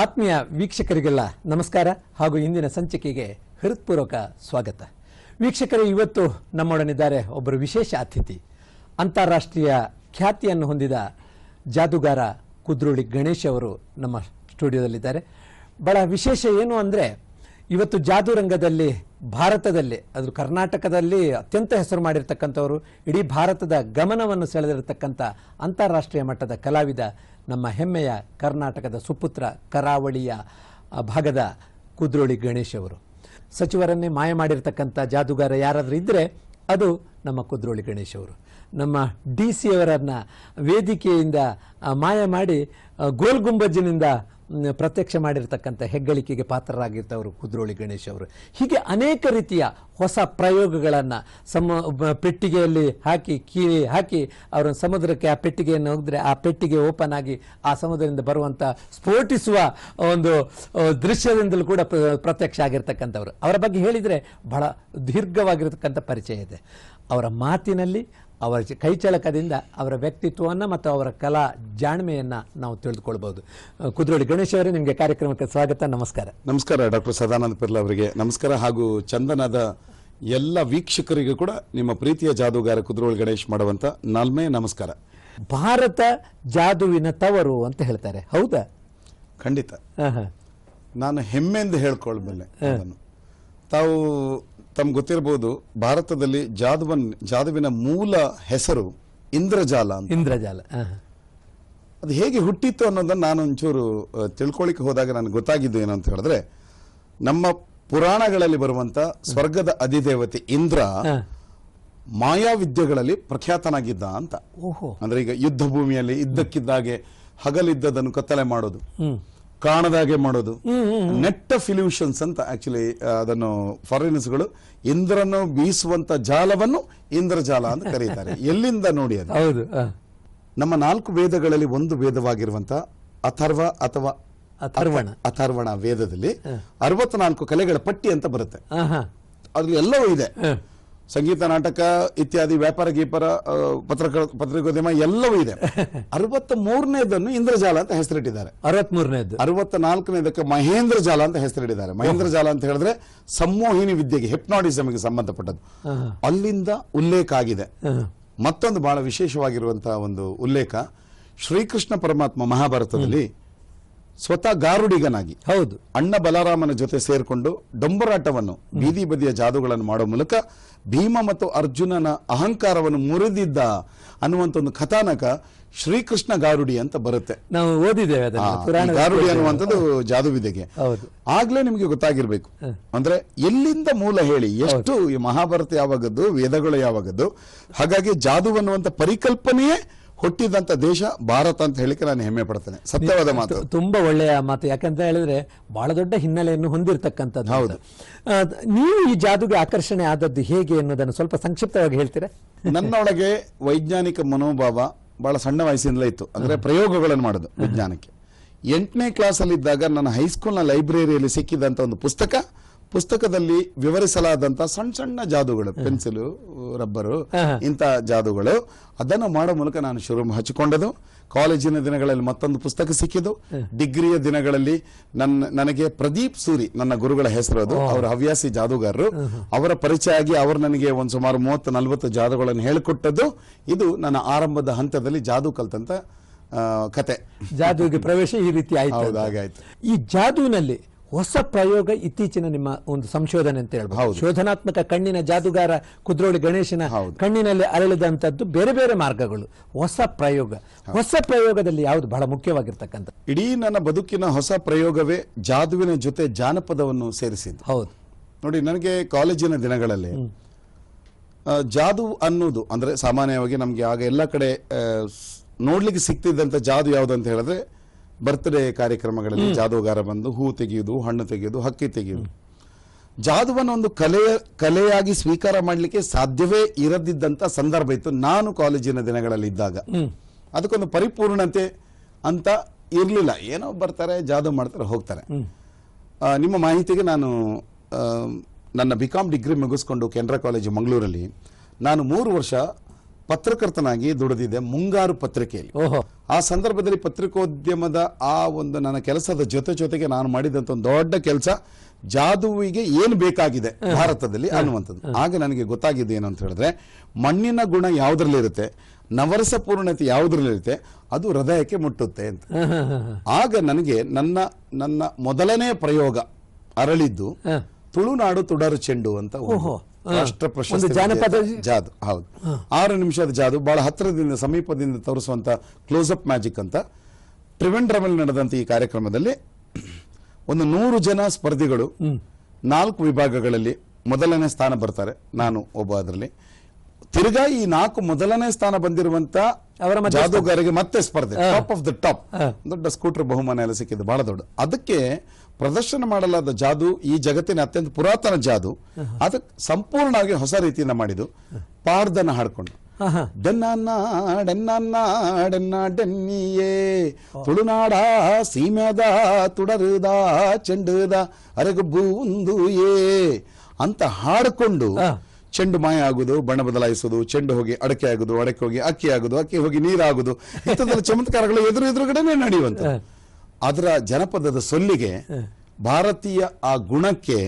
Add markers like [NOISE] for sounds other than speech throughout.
ಆತ್ಮೀಯ ವೀಕ್ಷಕರಿಗೆಲ್ಲ ನಮಸ್ಕಾರ ಹಾಗೂ ಇಂದಿನ ಸಂಚಿಕೆಗೆ ಹೃತ್ಪೂರ್ವಕ ಸ್ವಾಗತ. ವೀಕ್ಷಕರೇ, ಇವತ್ತು ನಮ್ಮೊಡನಿದ್ದಾರೆ ಒಬ್ಬರು ವಿಶೇಷ ಅತಿಥಿ. ಅಂತಾರಾಷ್ಟ್ರೀಯ ಖ್ಯಾತಿಯನ್ನು ಹೊಂದಿದ ಜಾದುಗಾರ ಕುದ್ರೋಳಿ ಗಣೇಶ್ ಅವರು ನಮ್ಮ ಸ್ಟುಡಿಯೋದಲ್ಲಿದ್ದಾರೆ. ಬಹಳ ವಿಶೇಷ ಏನು ಅಂದರೆ, ಇವತ್ತು ಜಾದುರಂಗದಲ್ಲಿ ಭಾರತದಲ್ಲಿ, ಅದು ಕರ್ನಾಟಕದಲ್ಲಿ ಅತ್ಯಂತ ಹೆಸರು ಮಾಡಿರ್ತಕ್ಕಂಥವರು, ಇಡೀ ಭಾರತದ ಗಮನವನ್ನು ಸೆಳೆದಿರತಕ್ಕಂಥ ಅಂತಾರಾಷ್ಟ್ರೀಯ ಮಟ್ಟದ ಕಲಾವಿದ ನಮ್ಮ ಹೆಮ್ಮೆಯ ಕರ್ನಾಟಕದ ಸುಪುತ್ರ ಕರಾವಳಿಯ ಭಾಗದ ಕುದ್ರೋಳಿ ಗಣೇಶ್ ಅವರು. ಸಚಿವರನ್ನೇ ಮಾಯ ಮಾಡಿರ್ತಕ್ಕಂಥ ಜಾದೂಗಾರ ಯಾರಾದರೂ ಇದ್ದರೆ ಅದು ನಮ್ಮ ಕುದ್ರೋಳಿ ಗಣೇಶ್ ಅವರು. ನಮ್ಮ ಡಿ ಸಿ ಅವರನ್ನು ವೇದಿಕೆಯಿಂದ ಮಾಯ ಮಾಡಿ ಗೋಲ್ಗುಂಬಜ್ಜಿನಿಂದ ಪ್ರತ್ಯಕ್ಷ ಮಾಡಿರ್ತಕ್ಕಂಥ ಹೆಗ್ಗಳಿಕೆಗೆ ಪಾತ್ರರಾಗಿರ್ತವರು ಕುದ್ರೋಳಿ ಗಣೇಶ್ ಅವರು. ಹೀಗೆ ಅನೇಕ ರೀತಿಯ ಹೊಸ ಪ್ರಯೋಗಗಳನ್ನು ಸಮ ಪೆಟ್ಟಿಗೆಯಲ್ಲಿ ಹಾಕಿ ಕೀಳಿ ಹಾಕಿ ಅವರ ಸಮುದ್ರಕ್ಕೆ ಆ ಪೆಟ್ಟಿಗೆಯನ್ನು ಹೋಗಿದ್ರೆ ಆ ಪೆಟ್ಟಿಗೆ ಓಪನ್ ಆಗಿ ಆ ಸಮುದ್ರದಿಂದ ಬರುವಂಥ ಸ್ಫೋಟಿಸುವ ಒಂದು ದೃಶ್ಯದಿಂದಲೂ ಕೂಡ ಪ್ರತ್ಯಕ್ಷ ಆಗಿರ್ತಕ್ಕಂಥವ್ರು. ಅವರ ಬಗ್ಗೆ ಹೇಳಿದರೆ ಬಹಳ ದೀರ್ಘವಾಗಿರತಕ್ಕಂಥ ಪರಿಚಯ ಇದೆ. ಅವರ ಮಾತಿನಲ್ಲಿ ಅವರ ಕೈಚಳಕದಿಂದ ಅವರ ವ್ಯಕ್ತಿತ್ವವನ್ನು ಮತ್ತು ಅವರ ಕಲಾ ಜಾಣ್ಮೆಯನ್ನು ನಾವು ತಿಳಿದುಕೊಳ್ಬೋದು ಕುದ್ರೋಳಿ ಗಣೇಶ್ ಅವರೇ ನಿಮಗೆ ಕಾರ್ಯಕ್ರಮಕ್ಕೆ ಸ್ವಾಗತ ನಮಸ್ಕಾರ. ನಮಸ್ಕಾರ ಡಾಕ್ಟರ್ ಸದಾನಂದ ಪಿರ್ಲ ಅವರಿಗೆ. ನಮಸ್ಕಾರ ಹಾಗೂ ಚಂದನದ ಎಲ್ಲ ವೀಕ್ಷಕರಿಗೂ ಕೂಡ ನಿಮ್ಮ ಪ್ರೀತಿಯ ಜಾದೂಗಾರ ಕುದ್ರೋಳಿ ಗಣೇಶ್ ಮಾಡುವಂಥ ನಾಲ್ಮೇ ನಮಸ್ಕಾರ. ಭಾರತ ಜಾದುವಿನ ತವರು ಅಂತ ಹೇಳ್ತಾರೆ. ಹೌದಾ? ಖಂಡಿತ. ಹಾ, ಹಾ. ನಾನು ಹೆಮ್ಮೆಯಿಂದ ಹೇಳ್ಕೊಳ್ಬಲ್ಲೆ ತಾವು ತಮ್ಗೆ ಗೊತ್ತಿರಬಹುದು ಭಾರತದಲ್ಲಿ ಜಾದುವನ್ ಜಾದವಿನ ಮೂಲ ಹೆಸರು ಇಂದ್ರಜಾಲ ಅಂತ. ಇಂದ್ರಜಾಲ. ಅದು ಹೇಗೆ ಹುಟ್ಟಿತ್ತು ಅನ್ನೋದನ್ನ ನಾನು ಒಂಚೂರು ತಿಳ್ಕೊಳ್ಳಿಕ್ಕೆ ಹೋದಾಗ ನನಗೆ ಗೊತ್ತಾಗಿದ್ದು ಏನು ಅಂತ ಹೇಳಿದ್ರೆ ನಮ್ಮ ಪುರಾಣಗಳಲ್ಲಿ ಬರುವಂತ ಸ್ವರ್ಗದ ಅಧಿದೇವತೆ ಇಂದ್ರ ಮಾಯಾ ಮಾಯಾವಿದ್ಯೆಗಳಲ್ಲಿ ಪ್ರಖ್ಯಾತನಾಗಿದ್ದ ಅಂತ. ಓಹೋ. ಅಂದ್ರೆ ಈಗ ಯುದ್ಧ ಭೂಮಿಯಲ್ಲಿ ಇದ್ದಕ್ಕಿದ್ದಾಗೆ ಹಗಲಿದ್ದದನ್ನು ಕತ್ತಲೆ ಮಾಡೋದು. ಕಾಣದಾಗೆ ಮಾಡೋದು. ನೆಟ್ ಆಫ್ ಇಲ್ಯೂಷನ್ಸ್ ಅಂತ ಆಕ್ಚುಲಿ ಅದನ್ನು ಫಾರಿನರ್ಸ್ಗಳು ಇಂದ್ರನು ಬೀಸುವಂತ ಜಾಲವನ್ನು ಇಂದ್ರಜಾಲ ಅಂತ ಕರೀತಾರೆ. [LAUGHS] ಎಲ್ಲಿಂದ ನೋಡಿ ಅದು? ಹೌದು ನಮ್ಮ ನಾಲ್ಕು ವೇದಗಳಲ್ಲಿ ಒಂದು ವೇದವಾಗಿರುವಂತ ಅಥರ್ವ ಅಥವಾ ಅಥರ್ವಣ. ಅಥರ್ವಣ ವೇದದಲ್ಲಿ ಅರವತ್ನಾಲ್ಕು ಕಲೆಗಳ ಪಟ್ಟಿ ಅಂತ ಬರುತ್ತೆ. ಅದ್ರಲ್ಲಿ ಎಲ್ಲವೂ ಇದೆ. ಸಂಗೀತ ನಾಟಕ ಇತ್ಯಾದಿ ವ್ಯಾಪಾರ ಗೀಪರ ಪತ್ರಕ ಪತ್ರಿಕೋದ್ಯಮ ಎಲ್ಲವೂ ಇದೆ. [LAUGHS] ಅರವತ್ತ ಮೂರನೇದನ್ನು ಇಂದ್ರಜಾಲ ಅಂತ ಹೆಸರಿಟ್ಟಿದ್ದಾರೆ. ಅರವತ್ಮೂರನೇದ್ದು. ಅರವತ್ತ ನಾಲ್ಕನೇದಕ್ಕೆ ಮಹೇಂದ್ರ ಜಾಲ ಅಂತ ಹೆಸರಿಟ್ಟಿದ್ದಾರೆ. ಮಹೇಂದ್ರ ಜಾಲ ಅಂತ ಹೇಳಿದ್ರೆ ಸಂಮೋಹಿನಿ ವಿದ್ಯೆಗೆ ಹಿಪ್ನಾಟಿಸಮ್ಗೆ ಸಂಬಂಧಪಟ್ಟದ್ದು. ಅಲ್ಲಿಂದ ಉಲ್ಲೇಖ ಆಗಿದೆ. ಮತ್ತೊಂದು ಬಹಳ ವಿಶೇಷವಾಗಿರುವಂತಹ ಒಂದು ಉಲ್ಲೇಖ ಶ್ರೀಕೃಷ್ಣ ಪರಮಾತ್ಮ ಮಹಾಭಾರತದಲ್ಲಿ ಸ್ವತಃ ಗಾರುಡಿಗನಾಗಿ ಹೌದು. ಅಣ್ಣ ಬಲರಾಮನ ಜೊತೆ ಸೇರಿಕೊಂಡು ಡೊಂಬರಾಟವನ್ನು ಬೀದಿ ಬದಿಯ ಜಾದುಗಳನ್ನು ಮಾಡೋ ಮೂಲಕ ಭೀಮ ಮತ್ತು ಅರ್ಜುನನ ಅಹಂಕಾರವನ್ನು ಮುರಿದಿದ್ದ ಅನ್ನುವಂತ ಒಂದು ಕಥಾನಕ ಶ್ರೀಕೃಷ್ಣ ಗಾರುಡಿ ಅಂತ ಬರುತ್ತೆ. ನಾವು ಓದಿದ್ದೇವೆ ಗಾರುಡಿ ಅನ್ನುವಂಥದ್ದು ಜಾದುವಿದೆಗೆ ಆಗ್ಲೇ ನಿಮಗೆ ಗೊತ್ತಾಗಿರ್ಬೇಕು. ಅಂದ್ರೆ ಎಲ್ಲಿಂದ ಮೂಲ ಹೇಳಿ ಎಷ್ಟು ಈ ಮಹಾಭಾರತ ಯಾವಾಗದ್ದು ವೇದಗಳು ಯಾವಾಗದ್ದು ಹಾಗಾಗಿ ಜಾದು ಅನ್ನುವಂತ ಪರಿಕಲ್ಪನೆಯೇ ಹುಟ್ಟಿದಂತ ದೇಶ ಭಾರತ ಅಂತ ಹೇಳಿಕ್ಕೆ ನಾನು ಹೆಮ್ಮೆ ಪಡ್ತೇನೆ. ಸತ್ಯವಾದ ಮಾತು. ತುಂಬಾ ಒಳ್ಳೆಯ ಮಾತು. ಯಾಕಂತ ಹೇಳಿದ್ರೆ ಬಹಳ ದೊಡ್ಡ ಹಿನ್ನೆಲೆಯನ್ನು ಹೊಂದಿರತಕ್ಕಂಥದ್ದು ಹೌದು. ನೀವು ಈ ಜಾದುಗೆ ಆಕರ್ಷಣೆ ಆದದ್ದು ಹೇಗೆ ಅನ್ನೋದನ್ನು ಸ್ವಲ್ಪ ಸಂಕ್ಷಿಪ್ತವಾಗಿ ಹೇಳ್ತೀರಾ? ನನ್ನೊಳಗೆ ವೈಜ್ಞಾನಿಕ ಮನೋಭಾವ ಬಹಳ ಸಣ್ಣ ವಯಸ್ಸಿನಿಂದಲೇ ಇತ್ತು. ಅಂದ್ರೆ ಪ್ರಯೋಗಗಳನ್ನು ಮಾಡೋದು ವಿಜ್ಞಾನಕ್ಕೆ. ಎಂಟನೇ ಕ್ಲಾಸ್ ಅಲ್ಲಿ ಇದ್ದಾಗ ನನ್ನ ಹೈಸ್ಕೂಲ್ನ ಲೈಬ್ರರಿಯಲ್ಲಿ ಸಿಕ್ಕಿದಂತ ಒಂದು ಪುಸ್ತಕ ಪುಸ್ತಕದಲ್ಲಿ ವಿವರಿಸಲಾದಂತ ಸಣ್ಣ ಸಣ್ಣ ಜಾದುಗಳು ಪೆನ್ಸಿಲು ರಬ್ಬರು ಇಂತ ಇಂಥ ಜಾದುಗಳು. ಅದನ್ನು ಮಾಡೋ ಮೂಲಕ ನಾನು ಶುರು ಹಚ್ಚಿಕೊಂಡದು. ಕಾಲೇಜಿನ ದಿನಗಳಲ್ಲಿ ಮತ್ತೊಂದು ಪುಸ್ತಕ ಸಿಕ್ಕಿದ್ದು. ಡಿಗ್ರಿಯ ದಿನಗಳಲ್ಲಿ ನನ್ನ ನನಗೆ ಪ್ರದೀಪ್ ಸೂರಿ ನನ್ನ ಗುರುಗಳ ಹೆಸರು ಅದು. ಅವರ ಹವ್ಯಾಸಿ ಜಾದುಗಾರರು. ಅವರ ಪರಿಚಯ ಆಗಿ ಅವರು ನನಗೆ ಒಂದು ಸುಮಾರು ಮೂವತ್ತು ನಲವತ್ತು ಜಾದುಗಳನ್ನು ಹೇಳಿಕೊಟ್ಟದ್ದು. ಇದು ನನ್ನ ಆರಂಭದ ಹಂತದಲ್ಲಿ ಜಾದು ಕಲ್ತಂತ ಕತೆ. ಜಾದುವಿಗೆ ಪ್ರವೇಶ ಈ ರೀತಿ ಆಯ್ತು ಈ ಜಾದುವಿನಲ್ಲಿ ಹೊಸ ಪ್ರಯೋಗ ಇತ್ತೀಚಿನ ನಿಮ್ಮ ಒಂದು ಸಂಶೋಧನೆ ಅಂತ ಹೇಳ್ಬೋದು. ಶೋಧನಾತ್ಮಕ ಕಣ್ಣಿನ ಜಾದುಗಾರ ಕುದ್ರೋಳಿ ಗಣೇಶನ. ಕಣ್ಣಿನಲ್ಲಿ ಅರಳಿದಂಥದ್ದು ಬೇರೆ ಬೇರೆ ಮಾರ್ಗಗಳು. ಹೊಸ ಪ್ರಯೋಗ. ಹೊಸ ಪ್ರಯೋಗದಲ್ಲಿ ಯಾವುದು ಬಹಳ ಮುಖ್ಯವಾಗಿರ್ತಕ್ಕಂಥ ಇಡೀ ನನ್ನ ಬದುಕಿನ ಹೊಸ ಪ್ರಯೋಗವೇ ಜಾದುವಿನ ಜೊತೆ ಜಾನಪದವನ್ನು ಸೇರಿಸಿದ್ದು. ಹೌದು. ನೋಡಿ ನನಗೆ ಕಾಲೇಜಿನ ದಿನಗಳಲ್ಲಿ ಜಾದು ಅನ್ನೋದು ಅಂದರೆ ಸಾಮಾನ್ಯವಾಗಿ ನಮಗೆ ಆಗ ಎಲ್ಲ ಕಡೆ ನೋಡ್ಲಿಕ್ಕೆ ಸಿಗ್ತಿದ್ದಂಥ ಜಾದು ಯಾವುದು ಅಂತ ಹೇಳಿದ್ರೆ ಬರ್ತ್ಡೇ ಕಾರ್ಯಕ್ರಮಗಳಲ್ಲಿ ಜಾದೂಗಾರ ಬಂದು ಹೂ ತೆಗೆಯುವುದು ಹಣ್ಣು ತೆಗೆಯುವುದು ಹಕ್ಕಿ ತೆಗೆಯುವುದು ಜಾದುವನ್ನು ಒಂದು ಕಲೆಯ ಕಲೆಯಾಗಿ ಸ್ವೀಕಾರ ಮಾಡಲಿಕ್ಕೆ ಸಾಧ್ಯವೇ ಇರದಿದ್ದಂತ ಸಂದರ್ಭ ಇತ್ತು. ನಾನು ಕಾಲೇಜಿನ ದಿನಗಳಲ್ಲಿ ಇದ್ದಾಗ. ಅದಕ್ಕೊಂದು ಪರಿಪೂರ್ಣತೆ ಅಂತ ಇರಲಿಲ್ಲ. ಏನೋ ಬರ್ತಾರೆ ಜಾದು ಮಾಡ್ತಾರೆ ಹೋಗ್ತಾರೆ. ನಿಮ್ಮ ಮಾಹಿತಿಗೆ ನಾನು ನನ್ನ ಬಿ ಕಾಮ್ ಡಿಗ್ರಿ ಮುಗಿಸ್ಕೊಂಡು ಕೆನರಾ ಕಾಲೇಜು ಮಂಗಳೂರಲ್ಲಿ ನಾನು ಮೂರು ವರ್ಷ ಪತ್ರಕರ್ತನಾಗಿ ದುಡಿದಿದೆ ಮುಂಗಾರು ಪತ್ರಿಕೆಯಲ್ಲಿ. ಓಹೋ. ಆ ಸಂದರ್ಭದಲ್ಲಿ ಪತ್ರಿಕೋದ್ಯಮದ ಆ ಒಂದು ನನ್ನ ಕೆಲಸದ ಜೊತೆ ಜೊತೆಗೆ ನಾನು ಮಾಡಿದಂತ ಒಂದು ದೊಡ್ಡ ಕೆಲಸ ಜಾದುವಿಗೆ ಏನು ಬೇಕಾಗಿದೆ ಭಾರತದಲ್ಲಿ ಅನ್ನುವಂಥದ್ದು. ಆಗ ನನಗೆ ಗೊತ್ತಾಗಿದ್ದು ಏನು ಅಂತ ಹೇಳಿದ್ರೆ ಮಣ್ಣಿನ ಗುಣ ಯಾವುದ್ರಲ್ಲಿರುತ್ತೆ ನವರಸ ಪೂರ್ಣತೆ ಯಾವುದ್ರಲ್ಲಿರುತ್ತೆ ಅದು ಹೃದಯಕ್ಕೆ ಮುಟ್ಟುತ್ತೆ ಅಂತ. ಆಗ ನನಗೆ ನನ್ನ ನನ್ನ ಮೊದಲನೇ ಪ್ರಯೋಗ ಅರಳಿದ್ದು ತುಳುನಾಡು ತುಡರು ಚೆಂಡು ಅಂತ ಓಹೋ. ರಾಷ್ಟ್ರ ಪ್ರಶಸ್ತಿ ಜಾನಪದ ಜಾದು. ಹೌದು. ಆರು ನಿಮಿಷದ ಜಾದು. ಬಹಳ ಹತ್ತಿರದಿಂದ ಸಮೀಪದಿಂದ ತೋರಿಸುವಂತ ಕ್ಲೋಸ್ ಅಪ್ ಮ್ಯಾಜಿಕ್ ಅಂತ. ತ್ರಿವೆಂಡ್ರಮಲ್ಲಿ ನಡೆದಂತ ಈ ಕಾರ್ಯಕ್ರಮದಲ್ಲಿ ಒಂದು ನೂರು ಜನ ಸ್ಪರ್ಧಿಗಳು ನಾಲ್ಕು ವಿಭಾಗಗಳಲ್ಲಿ ಮೊದಲನೇ ಸ್ಥಾನ ಬರ್ತಾರೆ. ನಾನು ಒಬ್ಬ ಅದರಲ್ಲಿ. ತಿರ್ಗಾ ಈ ನಾಲ್ಕು ಮೊದಲನೇ ಸ್ಥಾನ ಬಂದಿರುವಂತ ಅವರ ಜಾದೂಗಾರಿಗೆ ಮತ್ತೆ ಸ್ಪರ್ಧೆ. Top of the top. ದೊಡ್ಡ ಸ್ಕೂಟರ್ ಬಹುಮಾನ ಎಲ್ಲ ಸಿಕ್ಕಿದ್ದು. ಬಹಳ ದೊಡ್ಡ. ಅದಕ್ಕೆ ಪ್ರದರ್ಶನ ಮಾಡಲಾದ ಜಾದು ಈ ಜಗತ್ತಿನ ಅತ್ಯಂತ ಪುರಾತನ ಜಾದು. ಅದಕ್ಕೆ ಸಂಪೂರ್ಣವಾಗಿ ಹೊಸ ರೀತಿಯಿಂದ ಮಾಡಿದ್ದು. ಪಾರ್ದನ ಹಾಡ್ಕೊಂಡು. ಡೆನ್ನ ಡೆನ್ನ ಡೆನ್ನ ಡೆನ್ನಿಯೇ ತುಳುನಾಡ ಸೀಮೆದ ತುಡರುದ ಚೆಂಡುದ ಅರಗಬ್ಬು ಒಂದು ಏ ಅಂತ ಹಾಡ್ಕೊಂಡು ಚೆಂಡು ಮಾಯ ಆಗುದು ಬಣ್ಣ ಬದಲಾಯಿಸೋದು ಚೆಂಡು ಹೋಗಿ ಅಡಕೆ ಆಗುದು ಅಡಕೆ ಹೋಗಿ ಅಕ್ಕಿ ಆಗುದು ಅಕ್ಕಿ ಹೋಗಿ ನೀರಾಗುದು. ಇಂಥದ್ದೆಲ್ಲ ಚಮತ್ಕಾರಗಳು ಎದುರು ಎದುರುಗಡೆನೆ ನಡೆಯುವಂತ ಅದರ ಜನಪದದ ಸೊಲ್ಲಿಗೆ ಭಾರತೀಯ ಆ ಗುಣಕ್ಕೆ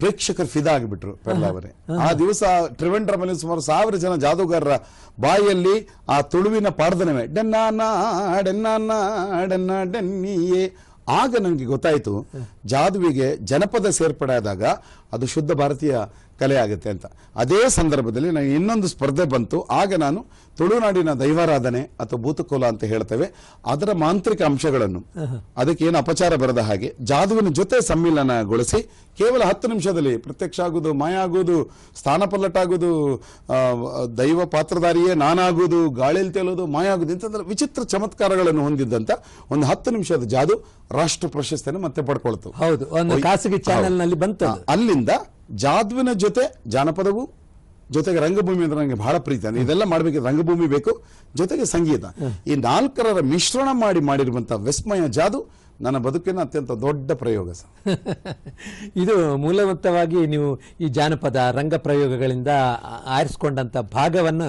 ಪ್ರೇಕ್ಷಕರು ಫಿದಾ ಆಗಿಬಿಟ್ರು ಪೆರ್ಲಾವರೆ ಆ ದಿವಸ ಟ್ರಿವೆಂಡ್ರಮಲ್ಲಿ ಸುಮಾರು ಸಾವಿರ ಜನ ಜಾದೂಗಾರರ ಬಾಯಲ್ಲಿ ಆ ತುಳುವಿನ ಪಾಡ್ದನವೇ ಡೆನ್ನ ಡೆನ್ನಿಯೇ ಆಗ ನನಗೆ ಗೊತ್ತಾಯಿತು ಜಾದುವಿಗೆ ಜನಪದ ಸೇರ್ಪಡೆ ಆದಾಗ ಅದು ಶುದ್ಧ ಭಾರತೀಯ ಕಲೆ ಆಗುತ್ತೆ ಅಂತ. ಅದೇ ಸಂದರ್ಭದಲ್ಲಿ ನನಗೆ ಇನ್ನೊಂದು ಸ್ಪರ್ಧೆ ಬಂತು. ಆಗ ನಾನು ತುಳುನಾಡಿನ ದೈವಾರಾಧನೆ ಅಥವಾ ಭೂತಕೋಲ ಅಂತ ಹೇಳ್ತೇವೆ. ಅದರ ಮಾಂತ್ರಿಕ ಅಂಶಗಳನ್ನು. ಅದಕ್ಕೆ ಏನು ಅಪಚಾರ ಬರದ ಹಾಗೆ ಜಾದುವಿನ ಜೊತೆ ಸಮ್ಮಿಲನಗೊಳಿಸಿ ಕೇವಲ ಹತ್ತು ನಿಮಿಷದಲ್ಲಿ ಪ್ರತ್ಯಕ್ಷ ಆಗುವುದು ಮಾಯ ಆಗುವುದು ಸ್ಥಾನ ಪಲ್ಲಟಾಗುವುದು ದೈವ ಪಾತ್ರಧಾರಿಯೇ ನಾನಾಗುವುದು ಗಾಳಿಯಲ್ಲಿ ತೇಲೋದು ಮಾಯ ಆಗುವುದು ಇಂಥದ್ರ ವಿಚಿತ್ರ ಚಮತ್ಕಾರಗಳನ್ನು ಹೊಂದಿದ್ದಂಥ ಒಂದು ಹತ್ತು ನಿಮಿಷದ ಜಾದು ರಾಷ್ಟ್ರ ಪ್ರಶಸ್ತಿಯನ್ನು ಮತ್ತೆ ಪಡ್ಕೊಳ್ತು. ಹೌದು. ಒಂದು ಖಾಸಗಿ ಚಾನೆಲ್ನಲ್ಲಿ ಬಂತು ಅದು. ಅಲ್ಲಿಂದ ಜಾದುವಿನ ಜೊತೆ ಜಾನಪದವು, ಜೊತೆಗೆ ರಂಗಭೂಮಿ ಅಂದ್ರೆ ನನಗೆ ಬಹಳ ಪ್ರೀತಿ. ಅಂದ್ರೆ ಇದೆಲ್ಲ ಮಾಡಬೇಕಿದ್ರೆ ರಂಗಭೂಮಿ ಬೇಕು, ಜೊತೆಗೆ ಸಂಗೀತ. ಈ ನಾಲ್ಕರ ಮಿಶ್ರಣ ಮಾಡಿ ಮಾಡಿರುವಂತಹ ವಿಸ್ಮಯ ಜಾದು ನನ್ನ ಬದುಕಿನ ಅತ್ಯಂತ ದೊಡ್ಡ ಪ್ರಯೋಗ ಸರ್. [LAUGHS] ಇದು ಮೂಲಭೂತವಾಗಿ ನೀವು ಈ ಜಾನಪದ ರಂಗ ಪ್ರಯೋಗಗಳಿಂದ ಆರಿಸಿಕೊಂಡಂತ ಭಾಗವನ್ನು